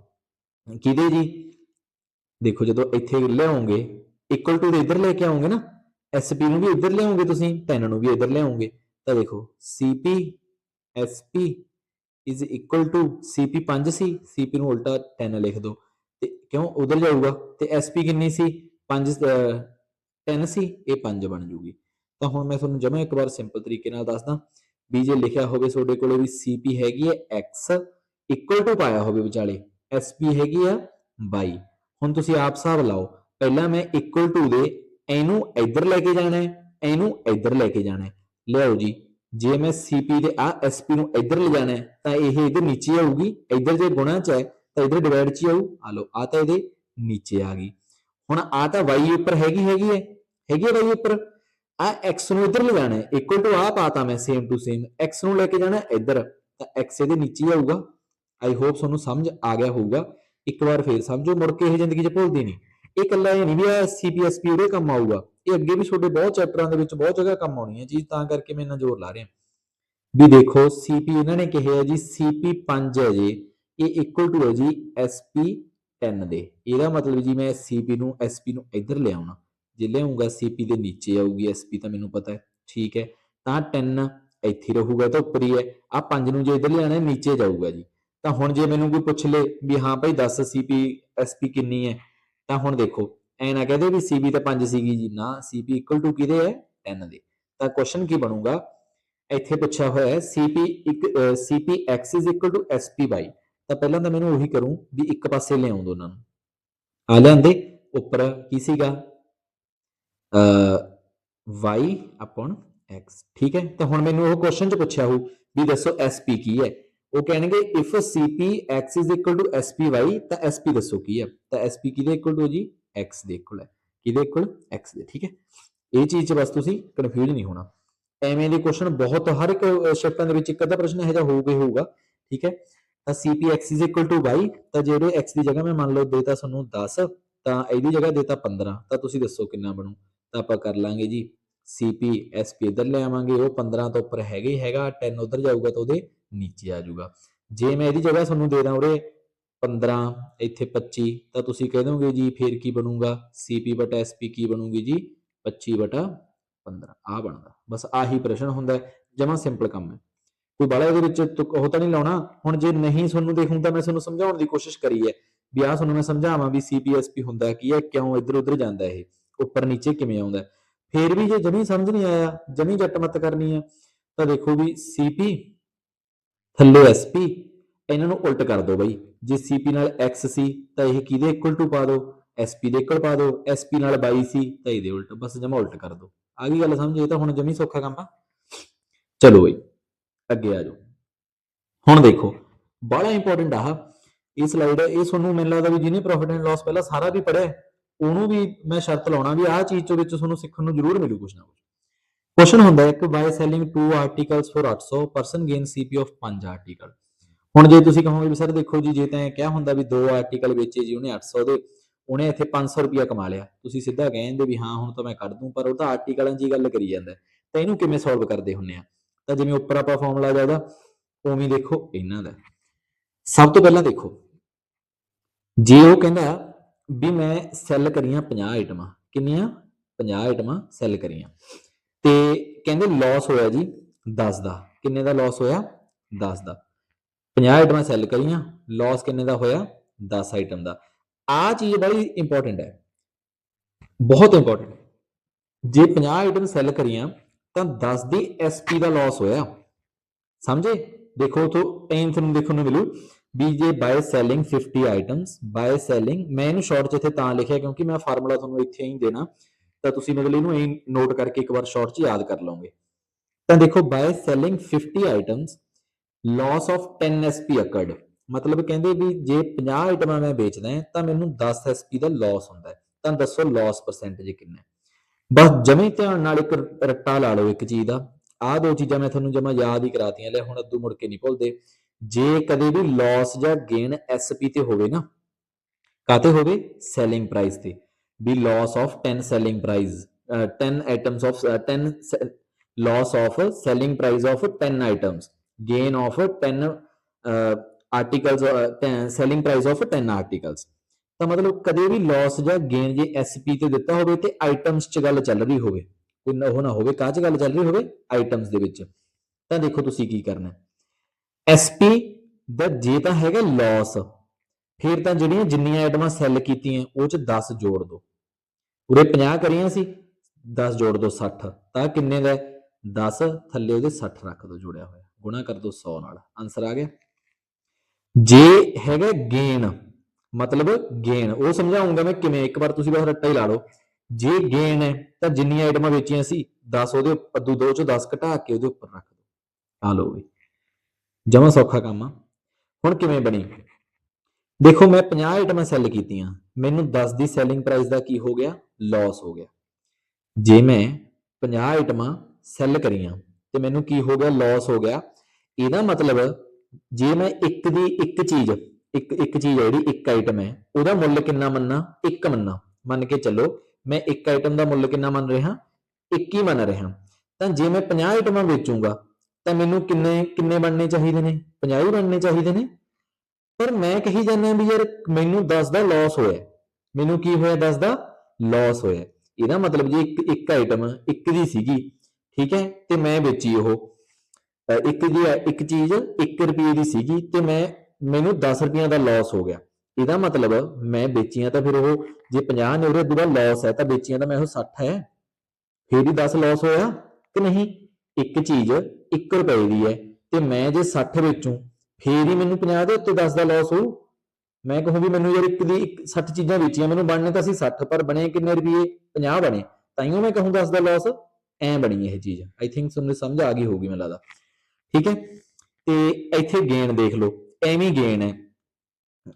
ਕਿਹਦੇ ਜੀ? ਦੇਖੋ ਜਦੋਂ ਇੱਥੇ ਲਿਆਉਂਗੇ ਇਕੁਅਲ ਟੂ ਦੇ ਇੱਧਰ ਲੈ ਕੇ ਆਉਂਗੇ ਨਾ SP ਨੂੰ ਵੀ ਇੱਧਰ ਲਿਆਉਂਗੇ ਤੁਸੀਂ 10 ਨੂੰ ਵੀ ਇੱਧਰ ਲਿਆਉਂਗੇ ਤਾਂ ਦੇਖੋ CP SP is equal to CP 5 ਸੀ CP ਨੂੰ ਉਲਟਾ 10 ਲਿਖ ਦਿਓ, ਤੇ ਕਿਉਂ ਉਧਰ ਜਾਊਗਾ, ਤੇ SP ਕਿੰਨੀ ਸੀ 5 10 ਸੀ, ਇਹ 5 ਬਣ ਜੂਗੀ ਤਾਂ ਹੁਣ ਮੈਂ ਤੁਹਾਨੂੰ ਜਮਾ ਇੱਕ ਵਾਰ ਸਿੰਪਲ ਤਰੀਕੇ ਨਾਲ ਦੱਸਦਾ, ਵੀ ਜੇ ਲਿਖਿਆ ਹੋਵੇ ਤੁਹਾਡੇ ਕੋਲੇ ਵੀ CP ਹੈਗੀ ਹੈ x ਇਕੁਅਲ ਟੂ ਪਾਇਆ ਹੋਵੇ ਵਿਚਾਲੇ SP ਹੈਗੀ ਆ y ਹੁਣ ਤੁਸੀਂ ਆਪ ਹਿਸਾਬ ਲਾਓ ਪਹਿਲਾਂ ਮੈਂ ਇਕੁਅਲ ਟੂ ਦੇ ਇਹਨੂੰ ਇੱਧਰ ਲੈ ਕੇ ਜਾਣਾ ਹੈ, ਇਹਨੂੰ ਇੱਧਰ ਲੈ ਕੇ ਜਾਣਾ ਹੈ। ਲਿਆਓ ਜੀ, ਜੇ ਮੈਂ CP ਦੇ ਆ SP ਨੂੰ ਇੱਧਰ ਲਿਜਾਣਾ ਹੈ, ਤਾਂ ਇਹ ਇਹਦੇ ਨੀਚੇ ਆਊਗੀ, ਇੱਧਰ ਜੇ ਗੁਣਾ ਚ ਹੈ, ਤਾਂ ਇੱਧਰ ਡਿਵਾਈਡ ਚ ਹੀ ਆਊ। ਆ ਲਓ ਆ ਤਾਂ ਇਹਦੇ ਨੀਚੇ ਆ ਗਈ। ਹੁਣ ਆ ਤਾਂ y ਉੱਪਰ ਹੈਗੀ ਹੈਗੀ ਹੈ ਹੈਗੀ ਹੈ y ਉੱਪਰ। ਆ x ਨੂੰ ਇੱਧਰ ਲਿਜਾਣਾ ਹੈ ਇਕੁਅਲ ਟੂ ਆ ਪਾਤਾ ਮੈਂ ਸੇਮ ਟੂ ਸੇਮ x ਨੂੰ ਲੈ ਕੇ ਜਾਣਾ ਇੱਧਰ, ਤਾਂ x ਇਹਦੇ ਨੀਚੇ ਆਊਗਾ। ਆਈ ਹੋਪ ਤੁਹਾਨੂੰ ਸਮਝ ਆ ਗਿਆ ਹੋਊਗਾ। ਇੱਕ ਵਾਰ ਫੇਰ ਸਮਝੋ, ਮੁੜ ਕੇ ਇਹ ਜ਼ਿੰਦਗੀ 'ਚ ਭੁੱਲਦੀ ਨਹੀਂ। ਇਹ ਇਕੱਲਾ ਇਹ ਨਹੀਂ ਵੀ ਆ CPSP ਉਹਦੇ ਕੰਮ ਆਊਗਾ। ਇਹ ਅੱਗੇ ਵੀ ਤੁਹਾਡੇ ਬਹੁਤ ਚੈਪਟਰਾਂ ਦੇ ਵਿੱਚ ਬਹੁਤ ਜਗ੍ਹਾ ਕੰਮ ਆਉਣੀ ਹੈ ਜੀ, ਤਾਂ ਕਰਕੇ ਮੈਂ ਇੰਨਾ ਜ਼ੋਰ ਲਾ ਰਿਹਾ। ਵੀ ਦੇਖੋ CP ਇਹਨਾਂ ਨੇ ਕਿਹਾ ਜੀ CP 5 ਹੈ ਜੀ, ਇਹ ਇਕੁਅਲ ਟੂ ਹੈ ਜੀ SP 10 ਦੇ। ਇਹਦਾ ਮਤਲਬ ਜੀ ਮੈਂ CP ਨੂੰ SP ਨੂੰ ਇੱਧਰ ਲਿਆਉਣਾ। ਜੇ ਲਿਆਉਂਗਾ CP ਦੇ ਨੀਚੇ ਆਊਗੀ SP ਤਾਂ ਮੈਨੂੰ ਪਤਾ ਹੈ, ਠੀਕ ਹੈ। ਤਾਂ 10 ਇੱਥੇ ਰਹੂਗਾ, ਤਾਂ ਉੱਪਰ ਹੀ ਹੈ। ਆ 5 ਨੂੰ ਜੇ ਇੱਧਰ ਲਿਆਣਾ ਨੀਚੇ ਜਾਊਗਾ ਜੀ। ਤਾਂ ਹੁਣ ਜੇ ਮੈਨੂੰ ਕੋਈ ਪੁੱਛ ਲੇ ਵੀ ਹਾਂ ਭਾਈ ਦੱਸ CP SP ਕਿੰਨੀ ਹੈ ਤਾਂ ਹੁਣ ਦੇਖੋ ਐ ਨਾ ਕਹਦੇ ਵੀ CP ਤਾਂ 5 ਸੀਗੀ ਜੀ ਨਾ CP ਇਕੁਅਲ ਟੂ ਕਿਹਦੇ ਹੈ? 10 ਦੇ। ਤਾਂ ਕੁਐਸਚਨ ਕੀ ਬਣੂਗਾ? ਇੱਥੇ ਪੁੱਛਿਆ ਹੋਇਆ ਹੈ CP ਇੱਕ ਅਹ, CP x is equal to SP y ਤਾਂ ਪਹਿਲਾਂ ਤਾਂ ਮੈਨੂੰ ਉਹੀ ਕਰੂੰ ਵੀ ਇੱਕ ਪਾਸੇ ਲਿਆਉਂ ਦੋਨਾਂ ਨੂੰ। ਆ ਲਿਆਂਦੇ ਉੱਪਰ ਕੀ ਸੀਗਾ? ਅ y upon x ਠੀਕ ਹੈ? ਤਾਂ ਹੁਣ ਮੈਨੂੰ ਉਹ ਕੁਐਸਚਨ ਚ ਪੁੱਛਿਆ ਹੋ ਵੀ ਦੱਸੋ SP ਕੀ ਹੈ? ਉਹ ਕਹਿਣਗੇ if CP x is equal to SP y, ਤਾਂ SP ਦੱਸੋ ਕੀ ਹੈ? ਤਾਂ SP ਕਿਹਦੇ ਇਕੁਅਲ ਟੂ ਜੀ? X ਦੇ ਇਕੁਅਲ ਹੈ। ਕਿਹਦੇ ਇਕੁਅਲ x ਦੇ, ਠੀਕ ਹੈ? ਇਹ ਚੀਜ਼ 'ਚ ਬਸ ਤੁਸੀਂ ਕਨਫਿਊਜ਼ ਨਹੀਂ ਹੋਣਾ। ਐਵੇਂ ਦੇ ਕੁਐਸਚਨ ਬਹੁਤ, ਹਰ ਇੱਕ ਸ਼ਿਫਟਾਂ ਦੇ ਵਿੱਚ ਇੱਕ ਅੱਧਾ ਪ੍ਰਸ਼ਨ ਇਹੋ ਜਿਹਾ ਹੋਊਗਾ ਹੀ ਹੋਊਗਾ, ਠੀਕ ਹੈ? ਤਾਂ CP x is equal to y, ਤਾਂ ਜਿਹੜੇ x ਦੀ ਜਗ੍ਹਾ ਮੈਂ ਮੰਨ ਲਓ ਦੇਤਾ ਤੁਹਾਨੂੰ 10 ਤਾਂ ਇਹਦੀ ਜਗ੍ਹਾ ਦੇਤਾ 15 ਤਾਂ ਤੁਸੀਂ ਦੱਸੋ ਕਿੰਨਾ ਬਣੂ? ਤਾਂ ਆਪਾਂ ਕਰ ਲਾਂਗੇ ਜੀ CP SP ਇੱਧਰ ਲੈ ਆਵਾਂਗੇ, ਉਹ 15 ਤੋਂ ਉੱਪਰ ਹੈਗਾ ਹੀ ਹੈਗਾ 10 ਉੱਧਰ ਜਾਊਗਾ ਤਾਂ ਉਹਦੇ ਨੀਚੇ ਆ ਜਾਊਗਾ। ਜੇ ਮੈਂ ਇਹਦੀ ਜਗ੍ਹਾ ਤੁਹਾਨੂੰ ਦੇ ਦਾਂ ਉਰੇ 15 ਇੱਥੇ 25 ਤਾਂ ਤੁਸੀਂ ਕਹਿ ਦੋਗੇ ਜੀ ਫੇਰ ਕੀ ਬਣੂਗਾ? CP/SP ਕੀ ਬਣੂਗੀ ਜੀ? 25/15 ਆ ਬਣਦਾ। ਬਸ ਆਹੀ ਪ੍ਰਸ਼ਨ ਹੁੰਦਾ ਜਮਾ ਸਿੰਪਲ ਕੰਮ ਹੈ। ਕੋਈ ਬਾਲਾ ਇਹਦੇ ਵਿੱਚ ਉਹ ਤਾਂ ਨਹੀਂ ਲਾਉਣਾ। ਹੁਣ ਜੇ ਨਹੀਂ ਤੁਹਾਨੂੰ ਦੇਖੂੰ ਤਾਂ ਮੈਂ ਤੁਹਾਨੂੰ ਸਮਝਾਉਣ ਦੀ ਕੋਸ਼ਿਸ਼ ਕਰੀ ਹੈ ਵੀ ਆਹ ਤੁਹਾਨੂੰ ਮੈਂ ਸਮਝਾਵਾਂ ਵੀ CPSP ਹੁੰਦਾ ਕੀ ਹੈ, ਕਿਉਂ ਇੱਧਰ ਉੱਧਰ ਜਾਂਦਾ ਇਹ? ਉੱਪਰ ਨੀਚੇ ਕਿਵੇਂ ਆਉਂਦਾ ਫੇਰ ਵੀ ਜੇ ਜਮੀ ਸਮਝ ਨਹੀਂ ਆਇਆ, ਜਮੀ ਜੱਟ ਜੱਟਮਤ ਕਰਨੀ ਹੈ, ਤਾਂ ਦੇਖੋ ਵੀ CP ਥੱਲੇ SP ਇਹਨਾਂ ਨੂੰ ਉਲਟ ਕਰ ਦਿਓ ਬਾਈ। ਜੇ CP ਨਾਲ X ਸੀ, ਤਾਂ ਇਹ ਕਿਹਦੇ ਇਕੁਅਲ ਟੂ ਪਾ ਦਿਓ? SP ਦੇ ਇਕੁਅਲ ਪਾ ਦਿਓ। SP ਨਾਲ Y ਸੀ, ਤਾਂ ਇਹਦੇ ਉਲਟ। ਬਸ ਜਮਾ ਉਲਟ ਕਰ ਦਿਓ। ਆ ਗਈ ਗੱਲ ਸਮਝ? ਇਹ ਤਾਂ ਹੁਣ ਜਮੀ ਸੌਖਾ ਕੰਮ ਆ। ਚਲੋ ਬਈ, ਅੱਗੇ ਆ ਜਾਓ। ਹੁਣ ਦੇਖੋ ਬੜਾ ਇੰਪੋਰਟੈਂਟ ਆ। ਇਹ ਸਲਾਈਡ ਇਹ ਤੁਹਾਨੂੰ ਮੈਨੂੰ ਲੱਗਦਾ ਵੀ ਜਿਹਨੇ ਪ੍ਰੋਫਿਟ ਐਂਡ ਲਾਸ ਪਹਿਲਾਂ ਸਾਰਾ ਵੀ ਪੜਿਆ ਉਹਨੂੰ ਵੀ ਮੈਂ ਸ਼ਰਤ ਲਾਉਣਾ ਵੀ ਆਹ ਚੀਜ਼ ਚੋਂ ਵਿੱਚ ਤੁਹਾਨੂੰ ਸਿੱਖਣ ਨੂੰ ਜ਼ਰੂਰ ਮਿਲੂ ਕੁਝ ਨਾ ਕੁਝ ਕੁਐਸਚਨ ਹੁੰਦਾ ਹੈ ਕਿ by selling 2 articles for 800 percent gain CP of 5 article ਹੁਣ ਜੇ ਤੁਸੀਂ ਕਹੋਗੇ ਵੀ ਸਰ ਦੇਖੋ ਜੀ, ਜੇ ਤਾਂ ਇਹ ਕਿਹਾ ਹੁੰਦਾ ਵੀ ਦੋ ਆਰਟੀਕਲ ਵੇਚੇ ਜੀ ਉਹਨੇ 800 ਦੇ, ਉਹਨੇ ਇੱਥੇ 500 ਰੁਪਿਆ ਕਮਾ ਲਿਆ। ਤੁਸੀਂ ਸਿੱਧਾ ਕਹਿੰਦੇ ਵੀ ਹਾਂ, ਹੁਣ ਤਾਂ ਮੈਂ ਕੱਢ ਦੂੰ, ਪਰ ਉਹ ਤਾਂ ਆਰਟੀਕਲਾਂ 'ਚ ਗੱਲ ਕਰੀ ਜਾਂਦਾ ਤਾਂ ਇਹਨੂੰ ਕਿਵੇਂ ਸੋਲਵ ਕਰਦੇ ਹੁੰਨੇ ਆ? ਤਾਂ ਜਿਵੇਂ ਉੱਪਰ ਆਪਾਂ ਫਾਰਮੂਲਾ ਜਿਹਾ ਉਹਦਾ ਉਵੇਂ ਦੇਖੋ ਇਹਨਾਂ ਦਾ। ਸਭ ਤੋਂ ਪਹਿਲਾਂ ਦੇਖੋ, ਜੇ ਉਹ ਕਹਿੰਦਾ ਵੀ ਮੈਂ ਸੈੱਲ ਕਰੀਆਂ 50 ਆਈਟਮਾਂ ਕਿੰਨੀਆਂ? 50 ਆਈਟਮਾਂ ਸੈੱਲ ਕਰੀਆਂ। ਤੇ ਕਹਿੰਦੇ ਲਾਸ ਹੋਇਆ ਜੀ 10 ਦਾ। ਕਿੰਨੇ ਦਾ ਲਾਸ ਹੋਇਆ? 10 ਦਾ। 50 ਆਈਟਮਾਂ ਸੈੱਲ ਕਰੀਆਂ ਲਾਸ ਕਿੰਨੇ ਦਾ ਹੋਇਆ? 10 ਆਈਟਮ ਦਾ। ਆ ਚੀਜ਼ ਬੜੀ ਇੰਪੋਰਟੈਂਟ ਹੈ। ਬਹੁਤ ਇੰਪੋਰਟੈਂਟ ਜੇ 50 ਆਈਟਮ ਸੈੱਲ ਕਰੀਆਂ, ਤਾਂ 10 ਦੀ ਐਸਪੀ ਦਾ ਲਾਸ ਹੋਇਆ। ਸਮਝੇ? ਦੇਖੋ ਤੋਂ ਐਂ ਤੁਹਾਨੂੰ ਦੇਖਣ ਨੂੰ ਮਿਲੂ। ਵੀ ਜੇ by selling 50 items by selling ਮੈਂ ਇਹਨੂੰ ਸ਼ਾਰਟ 'ਚ ਇੱਥੇ ਤਾਂ ਲਿਖਿਆ ਕਿਉਂਕਿ ਮੈਂ ਫਾਰਮੂਲਾ ਤੁਹਾਨੂੰ ਇੱਥੇ ਹੀ ਦੇਣਾ। ਤਾਂ ਤੁਸੀਂ ਮਤਲਬ ਇਹਨੂੰ ਐਂ ਨੋਟ ਕਰਕੇ ਇੱਕ ਵਾਰ ਸ਼ਾਰਟ 'ਚ ਯਾਦ ਕਰ ਲਓਗੇ। ਤਾਂ ਦੇਖੋ by selling 50 items loss of 10 SP occurred ਮਤਲਬ ਕਹਿੰਦੇ ਵੀ ਜੇ 50 ਆਈਟਮਾਂ ਮੈਂ ਵੇਚਦਾ ਹਾਂ, ਤਾਂ ਮੈਨੂੰ 10 ਐਸਪੀ ਦਾ ਲਾਸ ਹੁੰਦਾ ਹੈ। ਤਾਂ ਦੱਸੋ ਲਾਸ ਪਰਸੈਂਟੇਜ ਕਿੰਨਾ ਹੈ। ਬਸ ਜਮੇ ਧਿਆਨ ਨਾਲ ਇੱਕ ਰੱਟਾ ਲਾ ਲਓ ਇੱਕ ਚੀਜ਼ ਦਾ। ਆਹ ਦੋ ਚੀਜ਼ਾਂ ਮੈਂ ਤੁਹਾਨੂੰ ਜਮਾ ਯਾਦ ਹੀ ਕਰਾਤੀਆਂ, ਲੈ ਹੁਣ ਅੱਧੂ ਮੁੜ ਕੇ ਨਹੀਂ ਭੁੱਲਦੇ। ਜੇ ਕਦੇ ਵੀ ਲਾਸ ਜਾਂ ਗੇਨ ਐਸਪੀ ਤੇ ਹੋਵੇ ਨਾ ਕਾਤੇ ਹੋਵੇ? ਸੈਲਿੰਗ ਪ੍ਰਾਈਸ ਤੇ। ਵੀ loss of 10 selling price 10 items of 10 loss of selling price of 10 items gain of 10 uh, articles uh, selling price of 10 articles. ਤਾਂ ਮਤਲਬ ਕਦੇ ਵੀ ਲਾਸ ਜਾਂ ਗੇਨ ਜੇ ਐਸਪੀ ਤੇ ਦਿੱਤਾ ਹੋਵੇ ਤੇ ਆਈਟਮਸ 'ਚ ਗੱਲ ਚੱਲ ਰਹੀ ਹੋਵੇ ਕੋਈ ਉਹ ਨਾ ਹੋਵੇ ਕਾਹ 'ਚ ਗੱਲ ਚੱਲ ਰਹੀ ਹੋਵੇ? ਆਈਟਮਸ ਦੇ ਵਿੱਚ। ਤਾਂ ਦੇਖੋ ਤੁਸੀਂ ਕੀ ਕਰਨਾ ਐਸਪੀ ਦਾ ਜੇ ਤਾਂ ਹੈਗਾ ਲਾਸ ਫਿਰ ਤਾਂ ਜਿਹੜੀਆਂ ਜਿੰਨੀਆਂ ਆਈਟਮਾਂ ਸੈੱਲ ਕੀਤੀਆਂ ਉਹ 'ਚ 10 ਜੋੜ ਦਿਓ। ਉਰੇ 50 ਕਰੀਆਂ ਸੀ 10 ਜੋੜ ਦੋ 60 ਤਾਂ ਕਿੰਨੇ ਦਾ 10 ਥੱਲੇ ਉਹਦੇ 60 ਰੱਖ ਦੋ ਜੁੜਿਆ ਹੋਇਆ, ਗੁਣਾ ਕਰ ਦੋ 100 ਨਾਲ ਆਨਸਰ ਆ ਗਿਆ। ਜੇ ਹੈਗਾ ਗੇਨ ਮਤਲਬ ਗੇਨ ਉਹ ਸਮਝਾਉਂਗਾ ਮੈਂ ਕਿਵੇਂ, ਇੱਕ ਵਾਰ ਤੁਸੀਂ ਬਸ ਰੱਟਾ ਹੀ ਲਾ ਲਓ। ਜੇ ਗੇਨ ਹੈ, ਤਾਂ ਜਿੰਨੀਆਂ ਆਈਟਮਾਂ ਵੇਚੀਆਂ ਸੀ 10 ਉਹਦੇ ਉੱਪਰ, ਦੋ ਚੋਂ 10 ਘਟਾ ਕੇ ਉਹਦੇ ਉੱਪਰ ਰੱਖ ਦਿਓ ਆ ਲਓ ਵੀ, ਜਮਾ ਸੌਖਾ ਕੰਮ ਆ। ਹੁਣ ਕਿਵੇਂ ਬਣੀ? ਦੇਖੋ, ਮੈਂ 50 ਆਈਟਮਾਂ ਸੈੱਲ ਕੀਤੀਆਂ ਮੈਨੂੰ 10 ਦੀ ਸੈਲਿੰਗ ਪ੍ਰਾਈਸ ਦਾ ਕੀ ਹੋ ਗਿਆ? ਲਾਸ ਹੋ ਗਿਆ। ਜੇ ਮੈਂ 50 ਆਈਟਮਾਂ ਸੈੱਲ ਕਰੀਆਂ ਤੇ ਮੈਨੂੰ ਕੀ ਹੋ ਗਿਆ? ਲਾਸ ਹੋ ਗਿਆ। ਇਹਦਾ ਮਤਲਬ ਜੇ ਮੈਂ ਇੱਕ ਦੀ ਇੱਕ ਚੀਜ਼, ਇੱਕ ਇੱਕ ਚੀਜ਼ ਹੈ ਜਿਹੜੀ ਇੱਕ ਆਈਟਮ ਹੈ, ਉਹਦਾ ਮੁੱਲ ਕਿੰਨਾ ਮੰਨਣਾ ਇੱਕ ਮੰਨਾ। ਮੰਨ ਕੇ ਚੱਲੋ, ਮੈਂ ਇੱਕ ਆਈਟਮ ਦਾ ਮੁੱਲ ਕਿੰਨਾ ਮੰਨ ਰਿਹਾ? ਇੱਕ ਹੀ ਮੰਨ ਰਿਹਾ। ਤਾਂ ਜੇ ਮੈਂ 50 ਆਈਟਮਾਂ ਵੇਚੂੰਗਾ, ਤਾਂ ਮੈਨੂੰ ਕਿੰਨੇ ਕਿੰਨੇ ਬਣਨੇ ਚਾਹੀਦੇ ਨੇ? 50 ਹੀ ਬਣਨੇ ਚਾਹੀਦੇ ਨੇ? ਪਰ ਮੈਂ ਕਹੀ ਜਾਂਦਾ ਵੀ ਯਾਰ, ਮੈਨੂੰ 10 ਦਾ ਲਾਸ ਹੋਇਆ। ਮੈਨੂੰ ਕੀ ਹੋਇਆ 10 ਦਾ ਲਾਸ ਹੋਇਆ। ਇਹਦਾ ਮਤਲਬ ਜੇ ਇੱਕ ਇੱਕ ਆਈਟਮ ਇੱਕ ਦੀ ਸੀਗੀ। ਠੀਕ ਹੈ? ਤੇ ਮੈਂ ਵੇਚੀ ਉਹ। ਇੱਕ ਦੀ ਇੱਕ ਚੀਜ਼ 1 ਰੁਪਏ ਦੀ ਸੀਗੀ ਤੇ ਮੈਂ, ਮੈਨੂੰ 10 ਰੁਪਈਆਂ ਦਾ ਲਾਸ ਹੋ ਗਿਆ। ਇਹਦਾ ਮਤਲਬ ਮੈਂ ਵੇਚੀਆਂ ਤਾਂ ਫਿਰ ਉਹ, ਜੇ 50 ਨੇ ਉਹਦੇ ਦੂਰਾ ਲਾਸ ਹੈ ਤਾਂ ਵੇਚੀਆਂ ਤਾਂ ਮੈਂ ਉਹ 60 ਹੈ। ਫਿਰ ਹੀ 10 ਲਾਸ ਹੋਇਆ ਕਿ ਨਹੀਂ? ਇੱਕ ਚੀਜ਼ 1 ਰੁਪਏ ਦੀ ਹੈ ਤੇ ਮੈਂ ਜੇ 60 ਵੇਚੂ, ਫੇਰ ਹੀ ਮੈਨੂੰ 50 ਦੇ ਉੱਤੇ 10 ਦਾ ਲਾਸ ਹੋਊ। ਮੈਂ ਕਹੂੰ ਵੀ ਮੈਨੂੰ ਯਾਰ ਇੱਕ ਦੀ ਇੱਕ 60 ਚੀਜ਼ਾਂ ਵੇਚੀਆਂ, ਮੈਨੂੰ ਬਣਨੇ ਤਾਂ ਸੀ 60 ਪਰ ਬਣੇ ਕਿੰਨੇ ਰੁਪਏ? 50 ਬਣੇ। ਤਾਈਓ ਮੈਂ ਕਹੂੰ 10 ਦਾ ਲਾਸ ਐ ਬਣੀ ਇਹ ਚੀਜ਼। ਆਈ ਥਿੰਕ ਤੁਹਾਨੂੰ ਸਮਝ ਆ ਗਈ ਹੋਊਗੀ, ਮੈਨੂੰ ਲੱਗਦਾ। ਠੀਕ ਹੈ? ਤੇ ਇੱਥੇ ਗੇਨ ਦੇਖ ਲਓ, ਐਵੇਂ ਗੇਨ ਹੈ।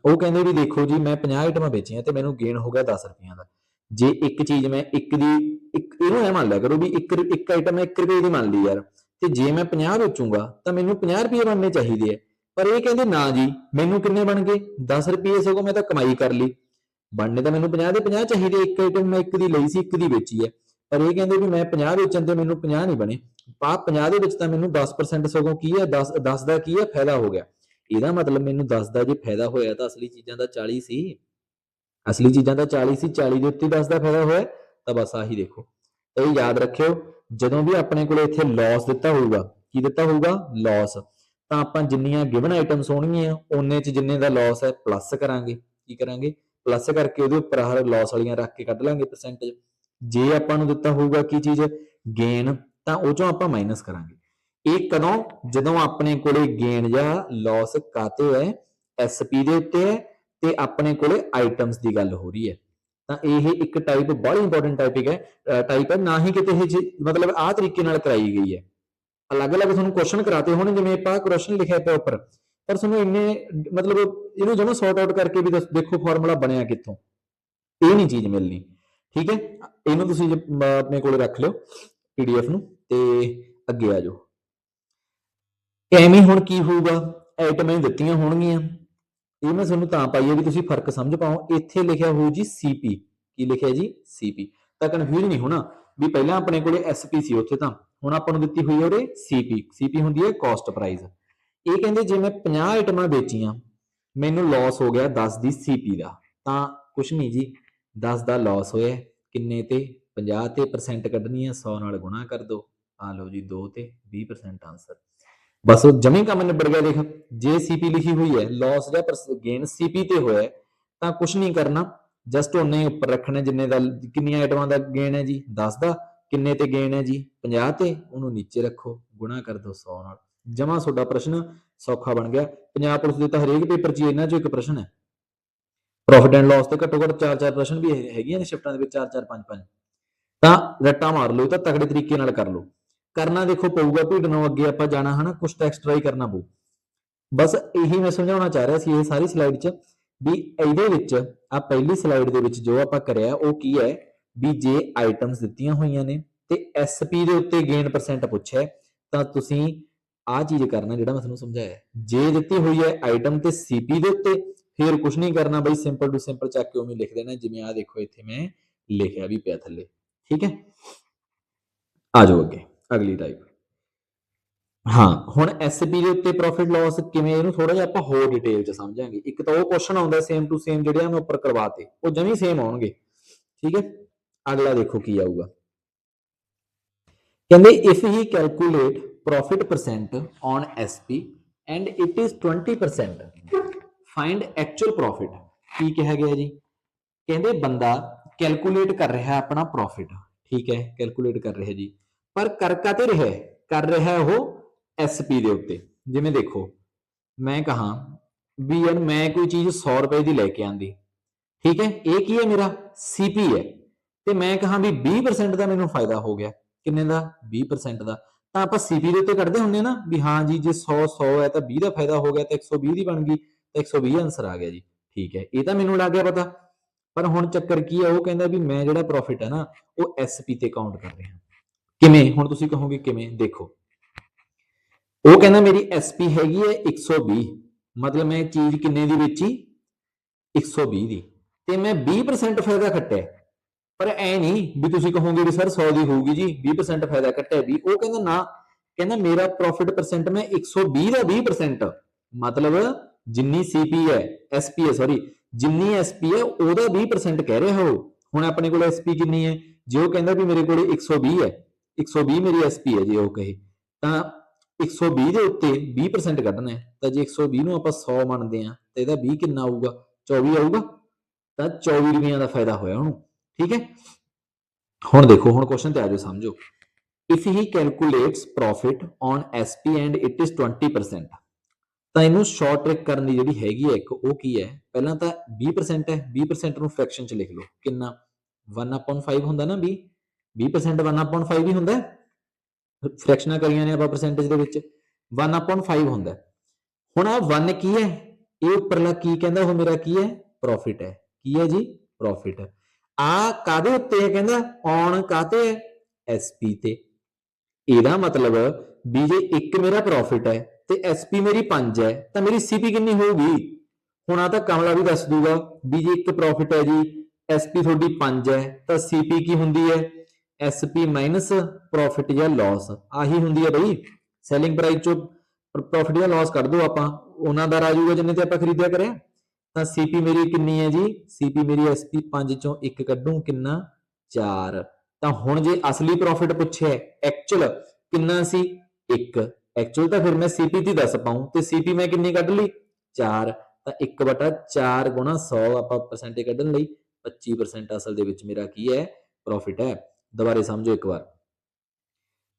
ਉਹ ਕਹਿੰਦੇ ਵੀ ਦੇਖੋ ਜੀ, ਮੈਂ 50 ਆਈਟਮਾਂ ਵੇਚੀਆਂ ਤੇ ਮੈਨੂੰ ਗੇਨ ਹੋ ਗਿਆ 10 ਰੁਪਈਆਂ ਦਾ। ਜੇ ਇੱਕ ਚੀਜ਼ ਮੈਂ ਇੱਕ ਦੀ, ਇੱਕ, ਇਹਨੂੰ ਐ ਮੰਨ ਲਿਆ ਕਰੋ ਵੀ ਇੱਕ ਇੱਕ ਆਈਟਮ ਮੈਂ 1 ਰੁਪਏ ਦੀ ਮੰਨ ਲਈ ਯਾਰ। ਤੇ ਜੇ ਮੈਂ 50 ਵੇਚੂੰਗਾ, ਤਾਂ ਮੈਨੂੰ 50 ਰੁਪਏ ਬਣਨੇ ਚਾਹੀਦੇ ਆ। ਪਰ ਇਹ ਕਹਿੰਦੇ, ਨਾ ਜੀ, ਮੈਨੂੰ ਕਿੰਨੇ ਬਣ ਗਏ? 10 ਰੁਪਏ ਸਗੋਂ ਮੈਂ ਤਾਂ ਕਮਾਈ ਕਰ ਲਈ। ਬਣਨੇ ਤਾਂ ਮੈਨੂੰ 50 ਦੇ 50 ਚਾਹੀਦੇ, ਇੱਕ ਆਈਟਮ ਮੈਂ ਇੱਕ ਦੀ ਲਈ ਸੀ, ਇੱਕ ਦੀ ਵੇਚੀ ਹੈ। ਪਰ ਇਹ ਕਹਿੰਦੇ ਵੀ ਮੈਂ 50 ਵੇਚਣ ਤੇ ਮੈਨੂੰ 50 ਨਹੀਂ ਬਣੇ। ਪਾ 50 ਦੇ ਵਿੱਚ ਤਾਂ ਮੈਨੂੰ 10% ਸਗੋਂ ਕੀ ਹੈ? 10 10 ਦਾ ਕੀ ਹੈ? ਫਾਇਦਾ ਹੋ ਗਿਆ। ਇਹਦਾ ਮਤਲਬ ਮੈਨੂੰ 10 ਦਾ ਜੇ ਫਾਇਦਾ ਹੋਇਆ ਤਾਂ ਅਸਲੀ ਚੀਜ਼ਾਂ ਦਾ 40 ਸੀ। ਅਸਲੀ ਚੀਜ਼ਾਂ ਦਾ 40 ਸੀ 40 ਦੇ ਉੱਤੇ 10 ਦਾ ਫਾਇਦਾ ਹੋਇਆ, ਤਾਂ ਬਸ ਆਹੀ ਦੇਖੋ। ਤਾਂ ਇਹ ਯਾਦ ਰੱਖਿਓ, ਜਦੋਂ ਵੀ ਆਪਣੇ ਕੋਲੇ ਇੱਥੇ ਲਾਸ ਦਿੱਤਾ ਹੋਊਗਾ, ਕੀ ਦਿੱਤਾ ਹੋਊਗਾ? ਲਾਸ ਤਾਂ ਆਪਾਂ ਜਿੰਨੀਆਂ ਗਿਵਨ ਆਈਟਮਸ ਹੋਣਗੀਆਂ, ਉਹਨੇ ਚ ਜਿੰਨੇ ਦਾ ਲਾਸ ਹੈ ਪਲੱਸ ਕਰਾਂਗੇ। ਕੀ ਕਰਾਂਗੇ? ਪਲੱਸ ਕਰਕੇ ਉਹਦੇ ਉੱਪਰ ਹਰ ਲਾਸ ਵਾਲੀਆਂ ਰੱਖ ਕੇ ਕੱਢ ਲਾਂਗੇ ਪਰਸੈਂਟੇਜ ਜੇ ਆਪਾਂ ਨੂੰ ਦਿੱਤਾ ਹੋਊਗਾ ਕੀ ਚੀਜ਼? ਗੇਨ ਤਾਂ ਉਹ ਚੋਂ ਆਪਾਂ ਮਾਈਨਸ ਕਰਾਂਗੇ। ਇਹ ਕਦੋਂ? ਜਦੋਂ ਆਪਣੇ ਕੋਲੇ ਗੇਨ ਜਾਂ ਲਾਸ ਕਾਤੇ ਹੈ ਐਸਪੀ ਦੇ ਉੱਤੇ ਹੈ, ਤੇ ਆਪਣੇ ਕੋਲੇ ਆਈਟਮਸ ਦੀ ਗੱਲ ਹੋ ਰਹੀ ਹੈ। ਤਾਂ ਇਹ ਇੱਕ ਟਾਈਪ ਬਹੁਤ ਇੰਪੋਰਟੈਂਟ ਟਾਈਪਿਕ ਹੈ। ਟਾਈਪ ਹੈ, ਨਾ ਹੀ ਕਿਤੇ ਇਹ ਜੀ- ਮਤਲਬ ਆਹ ਤਰੀਕੇ ਨਾਲ ਕਰਾਈ ਗਈ ਹੈ। ਅਲੱਗ-ਅਲੱਗ ਤੁਹਾਨੂੰ ਕੁਐਸਚਨ ਕਰਾਤੇ ਹੋਣ, ਜਿਵੇਂ ਆਪਾਂ ਕੁਐਸਚਨ ਲਿਖਿਆ ਪਿਆ ਉੱਪਰ, ਪਰ ਤੁਹਾਨੂੰ ਇੰਨੇ, ਮਤਲਬ ਇਹਨੂੰ ਜਮਾ ਸੌਰਟ ਆਊਟ ਕਰਕੇ ਵੀ ਦੇਖੋ ਫਾਰਮੂਲਾ ਬਣਿਆ ਕਿੱਥੋਂ। ਇਹ ਨਹੀਂ ਚੀਜ਼ ਮਿਲਣੀ, ਠੀਕ ਹੈ? ਇਹਨੂੰ ਤੁਸੀਂ ਆਪਣੇ ਕੋਲੇ ਰੱਖ ਲਿਓ ਪੀਡੀਐਫ ਨੂੰ ਤੇ ਅੱਗੇ ਆ ਜਾਓ। ਐਵੇਂ ਹੁਣ ਕੀ ਹੋਊਗਾ? ਆਈਟਮਾਂ ਦਿੱਤੀਆਂ ਹੋਣਗੀਆਂ। ਇਹ ਮੈਂ ਤੁਹਾਨੂੰ ਤਾਂ ਪਾਈ ਹੈ ਵੀ ਤੁਸੀਂ ਫ਼ਰਕ ਸਮਝ ਪਾਓ। ਇੱਥੇ ਲਿਖਿਆ ਹੋਊ ਜੀ ਸੀਪੀ ਕੀ ਲਿਖਿਆ ਜੀ? ਸੀਪੀ ਤਾਂ ਕਨਫਿਊਜ਼ ਨਹੀਂ ਹੋਣਾ ਵੀ ਪਹਿਲਾਂ ਆਪਣੇ ਕੋਲੇ ਐਸਪੀ ਸੀ ਉੱਥੇ ਤਾਂ। ਹੁਣ ਆਪਾਂ ਨੂੰ ਦਿੱਤੀ ਹੋਈ ਹੈ ਉਹਦੇ ਸੀਪੀ ਸੀਪੀ ਹੁੰਦੀ ਹੈ ਕਾਸਟ ਪ੍ਰਾਈਸ ਇਹ ਕਹਿੰਦੇ ਜੇ ਮੈਂ 50 ਆਈਟਮਾਂ ਵੇਚੀਆਂ, ਮੈਨੂੰ ਲਾਸ ਹੋ ਗਿਆ 10 ਦੀ ਸੀਪੀ ਦਾ। ਤਾਂ ਕੁਛ ਨਹੀਂ ਜੀ 10 ਦਾ ਲਾਸ ਹੋਇਆ ਕਿੰਨੇ ਤੇ? 50 ਤੇ ਪਰਸੈਂਟ ਕੱਢਣੀ ਹੈ 100 ਨਾਲ ਗੁਣਾ ਕਰ ਦੋ। ਆ ਲਓ ਜੀ 2 ਤੇ 20% ਆਨਸਰ ਬਸ ਉਹ ਜਮੇ ਕੰਮ ਨਿਬੜ ਗਿਆ ਦੇਖ, ਜੇ ਸੀਪੀ ਲਿਖੀ ਹੋਈ ਹੈ ਲਾਸ ਦਾ ਗੇਨ ਸੀਪੀ ਤੇ ਹੋਇਆ ਤਾਂ ਕੁਛ ਨਹੀਂ ਕਰਨਾ। ਜਸਟ ਉਹਨੇ ਉੱਪਰ ਰੱਖਣਾ ਜਿੰਨੇ ਦਾ, ਕਿੰਨੀਆਂ ਆਈਟਮਾਂ ਦਾ ਗੇਨ ਹੈ ਜੀ 10 ਦਾ। ਕਿੰਨੇ ਤੇ ਗੇਨ ਹੈ ਜੀ? 50 ਤੇ? ਉਹਨੂੰ ਨੀਚੇ ਰੱਖੋ, ਗੁਣਾ ਕਰ ਦਿਓ 100 ਨਾਲ। ਜਮਾ ਤੁਹਾਡਾ ਪ੍ਰਸ਼ਨ ਸੌਖਾ ਬਣ ਗਿਆ। ਪੰਜਾਬ ਪੁਲਿਸ ਦੇ ਤਾਂ ਹਰੇਕ ਪੇਪਰ 'ਚ ਇਹਨਾਂ 'ਚੋਂ ਇੱਕ ਪ੍ਰਸ਼ਨ ਹੈ। ਪ੍ਰੋਫਿਟ ਐਂਡ ਲਾਸ ਤੇ ਘੱਟੋ ਘੱਟ 4-4 ਪ੍ਰਸ਼ਨ ਵੀ ਹੈ- ਹੈਗੀਆਂ ਨੇ ਸ਼ਿਫਟਾਂ ਦੇ ਵਿੱਚ 4-4 5-5 ਤਾਂ ਰੱਟਾ ਮਾਰ ਲਓ, ਤਾਂ ਤਕੜੇ ਤਰੀਕੇ ਨਾਲ ਕਰ ਲਓ। ਕਰਨਾ ਦੇਖੋ ਪਊਗਾ ਭੀੜ ਨੂੰ ਅੱਗੇ ਆਪਾਂ ਜਾਣਾ, ਹਨਾ? ਕੁਝ ਤਾਂ ਐਕਸਟਰਾ ਹੀ ਕਰਨਾ ਪਊ। ਬਸ ਇਹੀ ਮੈਂ ਸਮਝਾਉਣਾ ਚਾਹ ਰਿਹਾ ਸੀ ਇਹ ਸਾਰੀ ਸਲਾਈਡ 'ਚ ਵੀ ਇਹਦੇ ਵਿੱਚ ਆ ਪਹਿਲੀ ਸਲਾਈਡ ਦੇ ਵਿੱਚ ਜੋ ਆਪਾਂ ਕਰਿਆ, ਉਹ ਕੀ ਹੈ? ਵੀ ਜੇ ਆਈਟਮਸ ਦਿੱਤੀਆਂ ਹੋਈਆਂ ਨੇ ਤੇ ਐਸਪੀ ਦੇ ਉੱਤੇ ਗੇਨ ਪਰਸੈਂਟ ਪੁੱਛਿਆ ਤਾਂ ਤੁਸੀਂ ਆ ਚੀਜ਼ ਕਰਨਾ ਜਿਹੜਾ ਮੈਂ ਤੁਹਾਨੂੰ ਸਮਝਾਇਆ ਜੇ ਦਿੱਤੀ ਹੋਈ ਹੈ ਆਈਟਮ ਤੇ ਸੀਪੀ ਦੇ ਉੱਤੇ, ਫਿਰ ਕੁਝ ਨਹੀਂ ਕਰਨਾ ਬਈ ਸਿੰਪਲ ਟੂ ਸਿੰਪਲ ਚੱਕ ਕੇ ਉਵੇਂ ਲਿਖ ਦੇਣਾ ਜਿਵੇਂ ਆ ਦੇਖੋ ਇੱਥੇ ਮੈਂ ਲਿਖਿਆ ਵੀ ਪਿਆ ਥੱਲੇ, ਠੀਕ ਹੈ? ਆ ਜਾਓ ਅੱਗੇ, ਅਗਲੀ ਟਾਈਪ ਹਾਂ, ਹੁਣ ਐਸਪੀ ਦੇ ਉੱਤੇ ਪ੍ਰੋਫਿਟ ਲਾਸ ਕਿਵੇਂ, ਇਹਨੂੰ ਥੋੜਾ ਜਿਹਾ ਆਪਾਂ ਹੋਰ ਡਿਟੇਲ ਚ ਸਮਝਾਂਗੇ। ਇੱਕ ਤਾਂ ਉਹ ਕੁਐਸਚਨ ਆਉਂਦਾ ਸੇਮ ਟੂ ਸੇਮ ਜਿਹੜੇ ਆ ਮੈਂ ਉੱਪਰ ਕਰਵਾਤੇ, ਉਹ ਜਮੀ ਸੇਮ ਆਉਣਗੇ, ਠੀਕ ਹੈ? ਅਗਲਾ ਦੇਖੋ ਕੀ ਆਊਗਾ। ਕਹਿੰਦੇ if he calculate profit percent on SP and it is 20% find actual profit ਕੀ ਕਿਹਾ ਗਿਆ ਜੀ? ਕਹਿੰਦੇ ਬੰਦਾ ਕੈਲਕੂਲੇਟ ਕਰ ਰਿਹਾ ਆਪਣਾ ਪ੍ਰੋਫਿਟ ਠੀਕ ਹੈ ਕੈਲਕੂਲੇਟ ਕਰ ਰਿਹਾ ਜੀ। ਪਰ ਕਰ ਕਾਤੇ ਰਿਹਾ ਕਰ ਰਿਹਾ ਹੈ ਉਹ ਐਸਪੀ ਦੇ ਉੱਤੇ। ਜਿਵੇਂ ਦੇਖੋ, ਮੈਂ ਕਹਾ ਵੀ ਯਾਰ ਮੈਂ ਕੋਈ ਚੀਜ਼ 100 ਰੁਪਏ ਦੀ ਲੈ ਕੇ ਆਂਦੀ। ਠੀਕ ਹੈ, ਇਹ ਕੀ ਹੈ ਮੇਰਾ ਸੀਪੀ ਹੈ। ਤੇ ਮੈਂ ਕਹਾਂ ਵੀ 20% ਦਾ ਮੈਨੂੰ ਫਾਇਦਾ ਹੋ ਗਿਆ। ਕਿੰਨੇ ਦਾ? 20% ਦਾ। ਤਾਂ ਆਪਾਂ ਸੀਪੀ ਦੇ ਉੱਤੇ ਕੱਢਦੇ ਹੁੰਦੇ ਆ ਨਾ ਵੀ ਹਾਂ ਜੀ, ਜੇ 100 100 ਹੈ ਤਾਂ 20 ਦਾ ਫਾਇਦਾ ਹੋ ਗਿਆ ਤਾਂ 120 ਦੀ ਬਣ ਗਈ ਤਾਂ 120 ਆਨਸਰ ਆ ਗਿਆ ਜੀ। ਠੀਕ ਹੈ, ਇਹ ਤਾਂ ਮੈਨੂੰ ਲੱਗ ਗਿਆ ਪਤਾ। ਪਰ ਹੁਣ ਚੱਕਰ ਕੀ ਹੈ ਉਹ ਕਹਿੰਦਾ ਵੀ ਮੈਂ ਜਿਹੜਾ ਪ੍ਰੋਫਿਟ ਹੈ ਨਾ, ਉਹ ਐਸਪੀ ਤੇ ਕਾਊਂਟ ਕਰ ਰਿਹਾ। ਕਿਵੇਂ? ਹੁਣ ਤੁਸੀਂ ਕਹੋਗੇ ਕਿਵੇਂ? ਦੇਖੋ। ਉਹ ਕਹਿੰਦਾ ਮੇਰੀ ਐਸਪੀ ਹੈਗੀ ਹੈ 120 ਮਤਲਬ ਮੈਂ ਚੀਜ਼ ਕਿੰਨੇ ਦੀ ਵੇਚੀ? 120 ਦੀ। ਤੇ ਮੈਂ 20% ਫਾਇਦਾ ਖੱਟਿਆ। ਪਰ ਐ ਨਹੀਂ ਵੀ ਤੁਸੀਂ ਕਹੋਗੇ ਵੀ ਸਰ 100 ਦੀ ਹੋਊਗੀ ਜੀ 20% ਫਾਇਦਾ ਕੱਟਿਆ ਵੀ, ਉਹ ਕਹਿੰਦਾ ਨਾ, ਕਹਿੰਦਾ ਮੇਰਾ ਪ੍ਰੋਫਿਟ ਪਰਸੈਂਟ ਮੈਂ 120 ਦਾ 20% ਮਤਲਬ ਜਿੰਨੀ ਸੀਪੀ ਹੈ ਐਸਪੀ ਹੈ ਸੌਰੀ ਜਿੰਨੀ ਐਸਪੀ ਹੈ, ਉਹਦਾ 20% ਕਹਿ ਰਿਹਾ ਉਹ। ਹੁਣ ਆਪਣੇ ਕੋਲ ਐਸਪੀ ਕਿੰਨੀ ਹੈ? ਜੇ ਉਹ ਕਹਿੰਦਾ ਵੀ ਮੇਰੇ ਕੋਲੇ 120 ਹੈ 120 ਮੇਰੀ ਐਸਪੀ ਹੈ ਜੇ ਉਹ ਕਹੇ, ਤਾਂ 120 ਦੇ ਉੱਤੇ 20% ਕੱਢਣਾ ਹੈ। ਤਾਂ ਜੇ 120 ਨੂੰ ਆਪਾਂ 100 ਮੰਨਦੇ ਆ ਤਾਂ ਇਹਦਾ 20 ਕਿੰਨਾ ਆਊਗਾ? 24 ਆਊਗਾ? ਤਾਂ 24 ਰੁਪਈਆਂ ਦਾ ਫਾਇਦਾ ਹੋਇਆ ਉਹਨੂੰ। ਠੀਕ ਹੈ? ਹੁਣ ਦੇਖੋ, ਹੁਣ ਕੁਐਸਚਨ ਤੇ ਆ ਜਾਓ, ਸਮਝੋ। If he calculates profit on SP and it is 20% ਤਾਂ ਇਹਨੂੰ ਸ਼ਾਰਟ ਟ੍ਰਿਕ ਕਰਨ ਦੀ ਜਿਹੜੀ ਹੈਗੀ ਹੈ ਇੱਕ, ਉਹ ਕੀ ਹੈ? ਪਹਿਲਾਂ ਤਾਂ 20% ਹੈ 20% ਨੂੰ ਫ੍ਰੈਕਸ਼ਨ ਚ ਲਿਖ ਲਓ। ਕਿੰਨਾ? 1/5 ਹੁੰਦਾ ਨਾ 20 20% 1/5 ਹੀ ਹੁੰਦਾ। ਫ੍ਰੈਕਸ਼ਨਾਂ ਕਰੀਆਂ ਨੇ ਆਪਾਂ ਪਰਸੈਂਟੇਜ ਦੇ ਵਿੱਚ। 1/5 ਹੁੰਦਾ। ਹੁਣ ਆ 1 ਕੀ ਹੈ? ਇਹ ਉੱਪਰਲਾ ਕੀ ਕਹਿੰਦਾ, ਉਹ ਮੇਰਾ ਕੀ ਹੈ? ਪ੍ਰੋਫਿਟ ਹੈ। ਕੀ ਹੈ ਜੀ? ਪ੍ਰੋਫਿਟ ਆ ਕਾਦੇ ਉੱਤੇ ਹੈ ਕਹਿੰਦਾ? ਔਨ ਕਾਤੇ ਹੈ? ਐਸਪੀ ਤੇ। ਇਹਦਾ ਮਤਲਬ ਵੀ ਜੇ ਇੱਕ ਮੇਰਾ ਪ੍ਰੋਫਿਟ ਹੈ ਤੇ ਐਸਪੀ ਮੇਰੀ 5 ਹੈ, ਤਾਂ ਮੇਰੀ ਸੀਪੀ ਕਿੰਨੀ ਹੋਊਗੀ? ਹੁਣ ਆ ਤਾਂ ਕਮਲਾ ਵੀ ਦੱਸ ਦੂਗਾ ਵੀ ਜੇ ਇੱਕ ਪ੍ਰੋਫਿਟ ਹੈ ਜੀ ਐਸਪੀ ਤੁਹਾਡੀ 5 ਹੈ, ਤਾਂ ਸੀਪੀ ਕੀ ਹੁੰਦੀ ਹੈ? ਐਸਪੀ ਮਾਈਨਸ ਪ੍ਰੋਫਿਟ ਜਾਂ ਲਾਸ ਆਹੀ ਹੁੰਦੀ ਹੈ ਬਈ। ਸੈਲਿੰਗ ਪ੍ਰਾਈਸ ਚੋਂ ਪ੍ਰੋਫਿਟ ਜਾਂ ਲਾਸ ਕੱਢ ਦੋ ਆਪਾਂ। ਉਹਨਾਂ ਦਾ ਰਾਜੂਗਾ ਜਿੰਨੇ ਤੇ ਆਪਾਂ ਖਰੀਦਿਆ ਕਰਿਆ। ਤਾਂ ਸੀਪੀ ਮੇਰੀ ਕਿੰਨੀ ਹੈ ਜੀ? ਸੀਪੀ ਮੇਰੀ ਐਸਪੀ 5 ਚੋਂ 1 ਕੱਢੂ, ਕਿੰਨਾ? 4 ਤਾਂ ਹੁਣ ਜੇ ਅਸਲੀ ਪ੍ਰੋਫਿਟ ਪੁੱਛਿਆ ਐਕਚੁਅਲ ਕਿੰਨਾ ਸੀ? 1 ਐਕਚੁਅਲ ਤਾਂ ਫਿਰ ਮੈਂ ਸੀਪੀ ਦੀ ਦੱਸ ਪਾਉਂ। ਤੇ ਸੀਪੀ ਮੈਂ ਕਿੰਨੀ ਕੱਢ ਲਈ? 4 ਤਾਂ 1 ਬਟਾ 4 ਗੁਣਾ 100 ਆਪਾਂ ਪਰਸੈਂਟੇਜ ਕੱਢਣ ਲਈ 25% ਅਸਲ ਦੇ ਵਿੱਚ ਮੇਰਾ ਕੀ ਹੈ? ਪ੍ਰੋਫਿਟ ਹੈ। ਦੁਬਾਰੇ ਸਮਝੋ ਇੱਕ ਵਾਰ।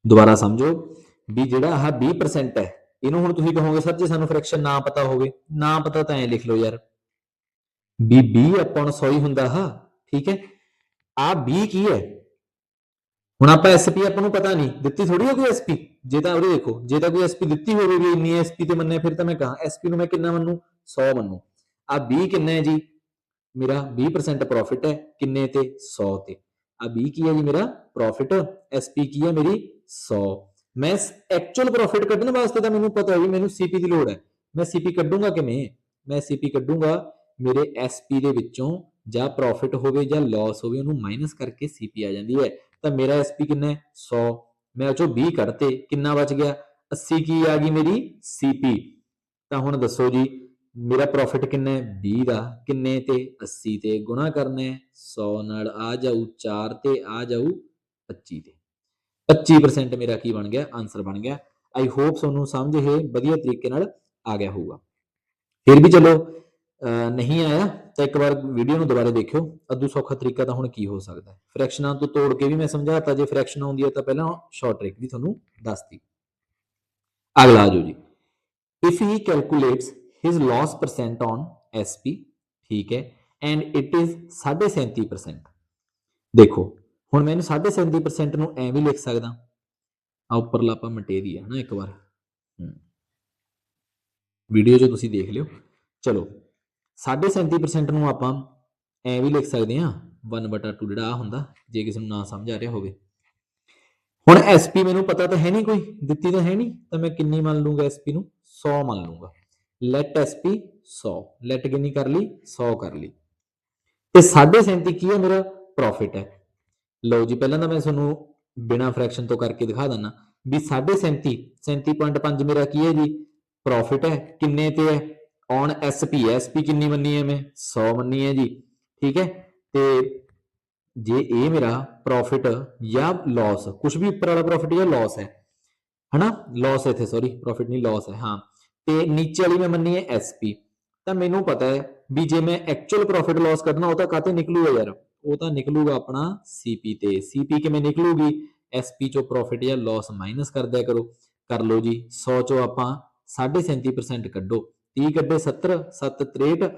ਦੁਬਾਰਾ ਸਮਝੋ ਵੀ ਜਿਹੜਾ ਆਹ 20% ਹੈ, ਇਹਨੂੰ ਹੁਣ ਤੁਸੀਂ ਕਹੋਗੇ, ਸਰ, ਜੇ ਸਾਨੂੰ ਫ੍ਰੈਕਸ਼ਨ ਨਾ ਪਤਾ ਹੋਵੇ, ਨਾ ਪਤਾ ਤਾਂ ਐ ਲਿਖ ਲਓ ਯਾਰ। ਵੀ 20 ਆਪਾਂ 100 ਹੀ ਹੁੰਦਾ, ਹਾਂ, ਠੀਕ ਹੈ। ਆ 20 ਕੀ ਹੈ? ਹੁਣ ਆਪਾਂ ਐਸਪੀ ਆਪਾਂ ਨੂੰ ਪਤਾ ਨਹੀਂ, ਦਿੱਤੀ ਥੋੜੀ ਹੈ ਕੋਈ ਐਸਪੀ ਜੇ ਤਾਂ ਉਹਦੇ ਦੇਖੋ, ਜੇ ਤਾਂ ਕੋਈ ਐਸਪੀ ਦਿੱਤੀ ਹੋਵੇ ਵੀ ਇੰਨੀ ਐਸਪੀ ਤੇ ਮੰਨੇ ਫਿਰ ਤਾਂ ਮੈਂ ਕਹਾਂ ਐਸਪੀ ਨੂੰ ਮੈਂ ਕਿੰਨਾ ਮੰਨੂ? 100 ਮੰਨੂ। ਆ 20 ਕਿੰਨਾ ਹੈ ਜੀ? ਮੇਰਾ 20% ਪ੍ਰੋਫਿਟ ਹੈ, ਕਿੰਨੇ ਤੇ? 100 ਤੇ। ਆ 20 ਕੀ ਹੈ ਜੀ ਮੇਰਾ? ਪ੍ਰੋਫਿਟ ਐਸਪੀ ਕੀ ਹੈ ਮੇਰੀ? 100 ਮੈਂ ਐਕਚੁਅਲ ਪ੍ਰੋਫਿਟ ਕੱਢਣ ਵਾਸਤੇ ਤਾਂ ਮੈਨੂੰ ਪਤਾ ਹੈ ਵੀ ਮੈਨੂੰ ਸੀਪੀ ਦੀ ਲੋੜ ਹੈ। ਮੈਂ ਸੀਪੀ ਕੱਢੂੰਗਾ ਕਿਵੇਂ? ਮੈਂ ਸੀਪੀ ਕੱਢੂੰਗਾ ਮੇਰੇ ਐਸਪੀ ਦੇ ਵਿੱਚੋਂ ਜਾਂ ਪ੍ਰੋਫਿਟ ਹੋਵੇ ਜਾਂ ਲਾਸ ਹੋਵੇ, ਉਹਨੂੰ ਮਾਈਨਸ ਕਰਕੇ ਸੀਪੀ ਆ ਜਾਂਦੀ ਹੈ। ਤਾਂ ਮੇਰਾ ਐਸਪੀ ਕਿੰਨਾ ਹੈ? 100 ਮੈਂ ਉਹ ਚੋਂ 20 ਕੱਢਤੇ, ਕਿੰਨਾ ਬਚ ਗਿਆ? 80 ਕੀ ਆ ਗਈ ਮੇਰੀ? ਸੀਪੀ ਤਾਂ ਹੁਣ ਦੱਸੋ ਜੀ, ਮੇਰਾ ਪ੍ਰੋਫਿਟ ਕਿੰਨਾ ਹੈ? 20 ਦਾ। ਕਿੰਨੇ ਤੇ? 80 ਤੇ। ਗੁਣਾ ਕਰਨਾ ਹੈ 100 ਨਾਲ ਆ ਜਾਊ 4 ਤੇ, ਆ ਜਾਊ 25 ਤੇ। 25% ਮੇਰਾ ਕੀ ਬਣ ਗਿਆ? ਆਨਸਰ ਬਣ ਗਿਆ। ਆਈ ਹੋਪ ਤੁਹਾਨੂੰ ਸਮਝ ਇਹ ਵਧੀਆ ਤਰੀਕੇ ਨਾਲ ਆ ਗਿਆ ਹੋਊਗਾ। ਫਿਰ ਵੀ ਚਲੋ ਨਹੀਂ ਆਇਆ, ਤਾਂ ਇੱਕ ਵਾਰ ਵੀਡੀਓ ਨੂੰ ਦੁਬਾਰਾ ਦੇਖਿਓ। ਅੱਧੂ ਸੌਖਾ ਤਰੀਕਾ ਤਾਂ ਹੁਣ ਕੀ ਹੋ ਸਕਦਾ ਹੈ। ਫ੍ਰੈਕਸ਼ਨਾਂ ਤੋਂ ਤੋੜ ਕੇ ਵੀ ਮੈਂ ਸਮਝਾਤਾ, ਜੇ ਫ੍ਰੈਕਸ਼ਨ ਆਉਂਦੀ ਹੈ ਤਾਂ ਪਹਿਲਾਂ ਸ਼ਾਰਟ ਟ੍ਰਿਕ ਵੀ ਤੁਹਾਨੂੰ ਦੱਸਤੀ। ਅਗਲਾ ਆ ਜਾਓ ਜੀ। If he calculates his loss percent on SP ਠੀਕ ਹੈ, and it is 37% ਦੇਖੋ, ਹੁਣ ਮੈਂ ਇਹਨੂੰ 37% ਨੂੰ ਐਂ ਵੀ ਲਿਖ ਸਕਦਾ। ਆ ਉੱਪਰਲਾ ਆਪਾਂ ਮਟੇਰੀਆ ਹੈ ਨਾ ਇੱਕ ਵਾਰ। ਵੀਡੀਓ 'ਚ ਤੁਸੀਂ ਦੇਖ ਲਿਓ। ਚਲੋ। 37% ਨੂੰ ਆਪਾਂ ਐਂ ਵੀ ਲਿਖ ਸਕਦੇ ਹਾਂ 1/2 ਜਿਹੜਾ ਆ ਹੁੰਦਾ, ਜੇ ਕਿਸੇ ਨੂੰ ਨਾ ਸਮਝ ਆ ਰਿਹਾ ਹੋਵੇ। ਹੁਣ ਐਸਪੀ ਮੈਨੂੰ ਪਤਾ ਤਾਂ ਹੈ ਨਹੀਂ ਕੋਈ, ਦਿੱਤੀ ਤਾਂ ਹੈ ਨਹੀਂ, ਤਾਂ ਮੈਂ ਕਿੰਨੀ ਮੰਨ ਲੂੰਗਾ ਐਸਪੀ ਨੂੰ? 100 ਮੰਨ ਲੂੰਗਾ ਲੈਟ ਐਸਪੀ 100 ਲੈਟ ਕਿੰਨੀ ਕਰ ਲਈ? 100 ਕਰ ਲਈ। ਤੇ 37.5 ਕੀ ਹੈ ਮੇਰਾ? ਪ੍ਰੋਫਿਟ ਹੈ। ਲਓ ਜੀ, ਪਹਿਲਾਂ ਤਾਂ ਮੈਂ ਤੁਹਾਨੂੰ ਬਿਨਾ ਫ੍ਰੈਕਸ਼ਨ ਤੋਂ ਕਰਕੇ ਦਿਖਾ ਦਿੰਨਾ ਵੀ 37.5 37.5 ਮੇਰਾ ਕੀ ਹੈ ਜੀ? ਪ੍ਰੋਫਿਟ ਹੈ। ਕਿੰਨੇ ਤੇ ਹੈ? ਔਨ ਐਸਪੀ ਐਸਪੀ ਕਿੰਨੀ ਮੰਨੀ ਹੈ ਮੈਂ? 100 ਮੰਨੀ ਹੈ ਜੀ। ਠੀਕ ਹੈ? ਤੇ ਜੇ ਇਹ ਮੇਰਾ ਪ੍ਰੋਫਿਟ ਜਾਂ ਲਾਸ ਕੁਝ ਵੀ ਉੱਪਰ ਵਾਲਾ ਪ੍ਰੋਫਿਟ ਜਾਂ ਲਾਸ ਹੈ, ਹਨਾ? ਲਾਸ ਇੱਥੇ ਸੌਰੀ ਪ੍ਰੋਫਿਟ ਨਹੀਂ ਲਾਸ ਹੈ, ਹਾਂ। ਤੇ ਨੀਚੇ ਵਾਲੀ ਮੈਂ ਮੰਨੀ ਹੈ ਐਸਪੀ ਤਾਂ ਮੈਨੂੰ ਪਤਾ ਹੈ ਵੀ ਜੇ ਮੈਂ ਐਕਚੁਅਲ ਪ੍ਰੋਫਿਟ ਲਾਸ ਕੱਢਣਾ, ਉਹ ਤਾਂ ਕਾਤੇ ਨਿਕਲੂਗਾ ਯਾਰ? ਉਹ ਤਾਂ ਨਿਕਲੂਗਾ ਆਪਣਾ ਸੀਪੀ ਤੇ। ਸੀਪੀ ਕਿਵੇਂ ਨਿਕਲੂਗੀ? ਐਸਪੀ ਚੋਂ ਪ੍ਰੋਫਿਟ ਜਾਂ ਲਾਸ ਮਾਈਨਸ ਕਰ ਦਿਆ ਕਰੋ। ਕਰ ਲਓ ਜੀ 100 ਚੋਂ ਆਪਾਂ 37% ਕੱਢੋ। 30 ਕੱਢੇ 70 7 63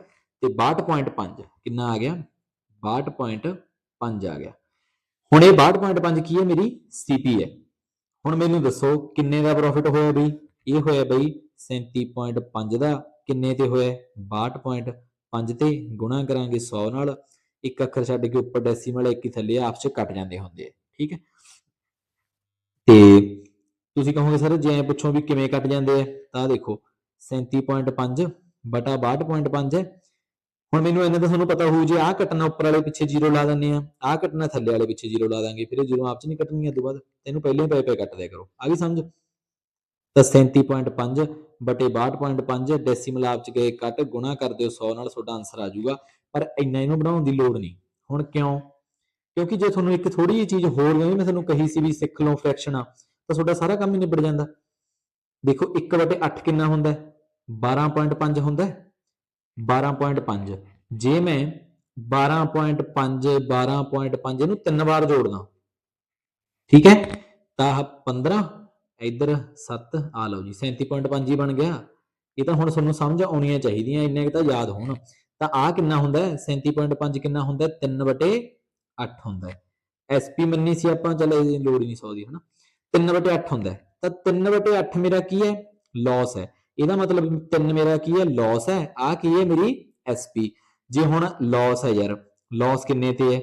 ਤੇ 62.5 ਕਿੰਨਾ ਆ ਗਿਆ? 62.5 ਆ ਗਿਆ। ਹੁਣ ਇਹ 62.5 ਕੀ ਹੈ ਮੇਰੀ? ਸੀਪੀ ਹੈ। ਹੁਣ ਮੈਨੂੰ ਦੱਸੋ ਕਿੰਨੇ ਦਾ ਪ੍ਰੋਫਿਟ ਹੋਇਆ ਬਈ? ਇਹ ਹੋਇਆ ਬਈ 37.5 ਦਾ। ਕਿੰਨੇ ਤੇ ਹੋਇਆ? 62.5 ਤੇ। ਗੁਣਾ ਕਰਾਂਗੇ 100 ਨਾਲ। ਇੱਕ ਅੱਖਰ ਛੱਡ ਕੇ ਉੱਪਰ ਡੈਸੀਮਲ ਇੱਕ ਹੀ ਥੱਲੇ, ਆਪਸ ਚ ਕੱਟ ਜਾਂਦੇ ਹੁੰਦੇ ਆ। ਠੀਕ ਹੈ? ਤੇ ਤੁਸੀਂ ਕਹੋਗੇ, ਸਰ, ਜੇ ਐ ਪੁੱਛੋ ਵੀ ਕਿਵੇਂ ਕੱਟ ਜਾਂਦੇ ਆ? ਤਾਂ ਦੇਖੋ 37.5 ਬਟਾ 62.5 ਹੈ ਹੁਣ ਮੈਨੂੰ ਇਹਨਾਂ ਦਾ ਤੁਹਾਨੂੰ ਪਤਾ ਹੋਊ ਜੇ ਆਹ ਕੱਟਣਾ ਉੱਪਰ ਵਾਲੇ ਪਿੱਛੇ ਜ਼ੀਰੋ ਲਾ ਦਿੰਦੇ ਆ ਆਹ ਕੱਟਣਾ ਥੱਲੇ ਵਾਲੇ ਪਿੱਛੇ ਜ਼ੀਰੋ ਲਾ ਦਾਂਗੇ ਫਿਰ ਇਹ ਜ਼ੀਰੋ ਆਪ ਚ ਨਹੀਂ ਕੱਟਣਗੀਆਂ ਤੋਂ ਬਾਅਦ। ਤੈਨੂੰ ਪਹਿਲੇ ਹੀ ਪਏ ਪਏ ਕੱਟ ਦਿਆ ਕਰੋ। ਆ ਗਈ ਸਮਝ। ਤਾਂ 37.5 ਬਟੇ 62.5 ਡੈਸੀਮਲ ਆਪ ਚ ਗਏ ਕੱਟ, ਗੁਣਾ ਕਰ ਦਿਓ 100 ਨਾਲ ਤੁਹਾਡਾ ਆਨਸਰ ਆ ਜਾਊਗਾ। ਪਰ ਇੰਨਾ ਇਹਨੂੰ ਬਣਾਉਣ ਦੀ ਲੋੜ ਨਹੀਂ। ਹੁਣ ਕਿਉਂ? ਕਿਉਂਕਿ ਜੇ ਤੁਹਾਨੂੰ ਇੱਕ ਥੋੜੀ ਜਿਹੀ ਚੀਜ਼ ਹੋਰ ਵੀ ਮੈਂ ਤੁਹਾਨੂੰ ਕਹੀ ਸੀ ਵੀ ਸਿੱਖ ਲਓ ਫ੍ਰੈਕਸ਼ਨ ਤਾਂ ਤੁਹਾਡਾ ਸਾਰਾ ਕੰਮ ਹੀ ਨਿਬੜ ਜਾਂਦਾ। ਦੇਖੋ 1 ਬਟੇ 8 ਕਿੰਨਾ ਹੁੰਦਾ ਹੈ? 12.5 ਹੁੰਦਾ ਹੈ? 12.5 ਜੇ ਮੈਂ 12.5 12.5 ਇਹਨੂੰ ਤਿੰਨ ਵਾਰ ਜੋੜਦਾ ਠੀਕ ਹੈ? ਤਾਂ ਆਹ 15 ਇੱਧਰ 7 ਆ ਲਓ ਜੀ 37.5 ਹੀ ਬਣ ਗਿਆ। ਇਹ ਤਾਂ ਹੁਣ ਤੁਹਾਨੂੰ ਸਮਝ ਆਉਣੀਆਂ ਚਾਹੀਦੀਆਂ, ਇੰਨੇ ਕੁ ਤਾਂ ਯਾਦ ਹੋਣ। ਤਾਂ ਆ ਕਿੰਨਾ ਹੁੰਦਾ ਹੈ? 37.5 ਕਿੰਨਾ ਹੁੰਦਾ ਹੈ? 3 ਬਟੇ 8 ਹੁੰਦਾ ਹੈ। ਐਸਪੀ ਮੰਨੀ ਸੀ ਆਪਾਂ, ਚੱਲ ਇਹਦੀ ਲੋੜ ਨਹੀਂ ਸੌ ਦੀ ਹਨਾ? 3 ਬਟੇ 8 ਹੁੰਦਾ ਹੈ। ਤਾਂ 3 ਬਟੇ 8 ਮੇਰਾ ਕੀ ਹੈ? ਲਾਸ ਹੈ। ਇਹਦਾ ਮਤਲਬ 3 ਮੇਰਾ ਕੀ ਹੈ? ਲਾਸ ਹੈ। ਆ ਕੀ ਹੈ ਮੇਰੀ ਐਸਪੀ ਜੇ ਹੁਣ ਲਾਸ ਹੈ ਯਾਰ ਲਾਸ ਕਿੰਨੇ ਤੇ ਹੈ?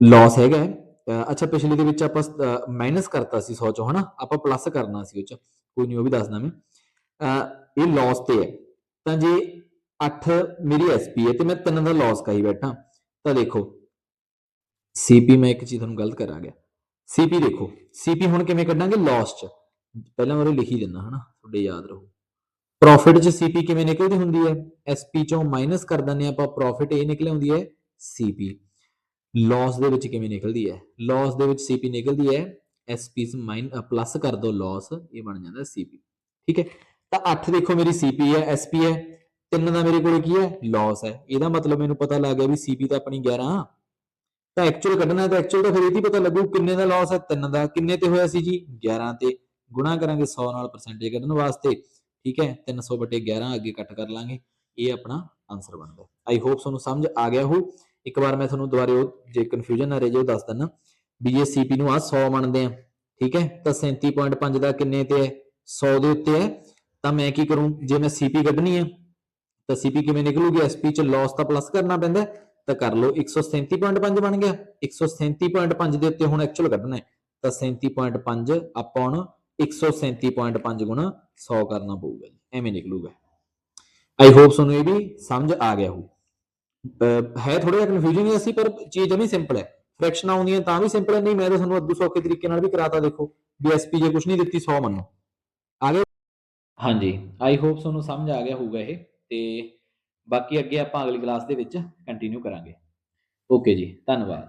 ਲਾਸ ਹੈਗਾ ਅੱਛਾ, ਪਿਛਲੇ ਦੇ ਵਿੱਚ ਆਪਾਂ ਮਾਈਨਸ ਕਰਤਾ ਸੀ 100 ਚੋਂ, ਹਨਾ? ਆਪਾਂ ਪਲੱਸ ਕਰਨਾ ਸੀ ਉਹ ਚ। ਕੋਈ ਨਹੀਂ ਉਹ ਵੀ ਦੱਸਦਾ ਮੈਂ। ਅਹ ਇਹ ਲਾਸ ਤੇ ਹੈ। ਤਾਂ ਜੇ 8 ਮੇਰੀ ਐਸਪੀ ਹੈ ਤੇ ਮੈਂ 3 ਦਾ ਲਾਸ ਕਹੀ ਬੈਠਾ। ਤਾਂ ਦੇਖੋ ਸੀਪੀ ਮੈਂ ਇੱਕ ਚੀਜ਼ ਤੁਹਾਨੂੰ ਗਲਤ ਕਰਾ ਗਿਆ ਸੀਪੀ ਦੇਖੋ ਸੀਪੀ ਹੁਣ ਕਿਵੇਂ ਕੱਢਾਂਗੇ? ਲਾਸ ਚ। ਪਹਿਲਾਂ ਮੈਂ ਲਿਖੀ ਦਿੰਦਾ ਹਨਾ? ਤੁਹਾਡੇ ਯਾਦ ਰਹੂ। ਪ੍ਰੋਫਿਟ ਚ ਸੀਪੀ ਕਿਵੇਂ ਨਿਕਲਦੀ ਹੁੰਦੀ ਹੈ? ਐਸਪੀ ਚੋਂ ਮਾਈਨਸ ਕਰ ਦਿੰਦੇ ਆਪਾਂ ਪ੍ਰੋਫਿਟ ਇਹ ਨਿਕਲ ਆਉਂਦੀ ਹੈ ਸੀਪੀ ਲਾਸ ਦੇ ਵਿੱਚ ਕਿਵੇਂ ਨਿਕਲਦੀ ਹੈ? ਲਾਸ ਦੇ ਵਿੱਚ ਸੀਪੀ ਨਿਕਲਦੀ ਹੈ ਐਸਪੀ ਮਾਈਨ ਪਲੱਸ ਕਰ ਦੋ ਲਾਸ ਇਹ ਬਣ ਜਾਂਦਾ ਸੀਪੀ ਠੀਕ ਹੈ? ਤਾਂ 8 ਦੇਖੋ ਮੇਰੀ ਸੀਪੀ ਹੈ ਐਸਪੀ ਹੈ। 3 ਦਾ ਮੇਰੇ ਕੋਲ ਕੀ ਹੈ? ਲਾਸ ਹੈ। ਇਹਦਾ ਮਤਲਬ ਮੈਨੂੰ ਪਤਾ ਲੱਗ ਗਿਆ ਵੀ ਸੀਪੀ ਤਾਂ ਆਪਣੀ 11 ਤਾਂ ਐਕਚੁਅਲ ਕੱਢਣਾ ਹੈ ਤਾਂ ਐਕਚੁਅਲ ਤਾਂ ਫਿਰ ਇਹ ਹੀ ਪਤਾ ਲੱਗੂ ਕਿੰਨੇ ਦਾ ਲਾਸ ਹੈ 3 ਦਾ, ਕਿੰਨੇ ਤੇ ਹੋਇਆ ਸੀ ਜੀ? 11 ਤੇ। ਗੁਣਾ ਕਰਾਂਗੇ 100 ਨਾਲ ਪਰਸੈਂਟੇਜ ਕੱਢਣ ਵਾਸਤੇ। ਠੀਕ ਹੈ 300 ਬਟੇ 11 ਅੱਗੇ ਕੱਟ ਕਰ ਲਾਂਗੇ। ਇਹ ਆਪਣਾ ਆਨਸਰ ਬਣਦਾ ਆਈ ਹੋਪ ਤੁਹਾਨੂੰ ਸਮਝ ਆ ਗਿਆ ਹੋ ਇੱਕ ਵਾਰ ਮੈਂ ਤੁਹਾਨੂੰ ਦੁਬਾਰੇ ਉਹ ਜੇ ਕਨਫਿਊਜ਼ਨ ਨਾ ਰਹਿ ਜਾਏ, ਉਹ ਦੱਸ ਦਿੰਦਾ। ਵੀ ਜੇ ਸੀਪੀ ਨੂੰ ਆ 100 ਮੰਨਦੇ ਆ ਠੀਕ ਹੈ, ਤਾਂ 37.5 ਦਾ ਕਿੰਨੇ ਤੇ ਹੈ? 100 ਦੇ ਉੱਤੇ ਹੈ। ਤਾਂ ਮੈਂ ਕੀ ਕਰੂੰ? ਜੇ ਮੈਂ ਸੀਪੀ ਕੱਢਣੀ ਹੈ, ਤਾਂ ਸੀਪੀ ਕਿਵੇਂ ਨਿਕਲੂਗੀ? ਐਸਪੀ ਚ ਲਾਸ ਤਾਂ ਪਲੱਸ ਕਰਨਾ ਪੈਂਦਾ ਤਾਂ ਕਰ ਲਓ 137.5 ਬਣ ਗਿਆ। 137.5 ਦੇ ਉੱਤੇ ਹੁਣ ਐਕਚੁਅਲ ਕੱਢਣਾ ਹੈ। ਤਾਂ 37.5 ਅਪਨ 137.5 ਗੁਣਾ 100 ਕਰਨਾ ਪਊਗਾ ਜੀ। ਐਵੇਂ ਨਿਕਲੂਗਾ ਆਈ ਹੋਪ ਤੁਹਾਨੂੰ ਇਹ ਵੀ ਸਮਝ ਆ ਗਿਆ ਹੋ ਹੈ ਥੋੜਾ ਜਿਹਾ ਕਨਫਿਊਜਿੰਗ ਹੀ ਅਸੀਂ, ਪਰ ਚੀਜ਼ ਜਮੀ ਸਿੰਪਲ ਹੈ। ਫ੍ਰੈਕਸ਼ਨ ਆਉਂਦੀਆਂ ਤਾਂ ਵੀ ਸਿੰਪਲ ਹੈ, ਨਹੀਂ ਮੈਂ ਤਾਂ ਤੁਹਾਨੂੰ ਅੱਧੂ ਸੌਖੇ ਤਰੀਕੇ ਨਾਲ ਵੀ ਕਰਾਤਾ ਦੇਖੋ। ਵੀ ਐਸਪੀ ਜੇ ਕੁਝ ਨਹੀਂ ਦਿੱਤੀ 100 ਮੰਨੋ। ਆ ਗਿਆ? ਹਾਂਜੀ ਆਈ ਹੋਪ ਤੁਹਾਨੂੰ ਸਮਝ ਆ ਗਿਆ ਹੋਊਗਾ ਇਹ। ਤੇ ਬਾਕੀ ਅੱਗੇ ਆਪਾਂ ਅਗਲੀ ਕਲਾਸ ਦੇ ਵਿੱਚ ਕੰਟੀਨਿਊ ਕਰਾਂਗੇ। ਓਕੇ ਜੀ ਧੰਨਵਾਦ।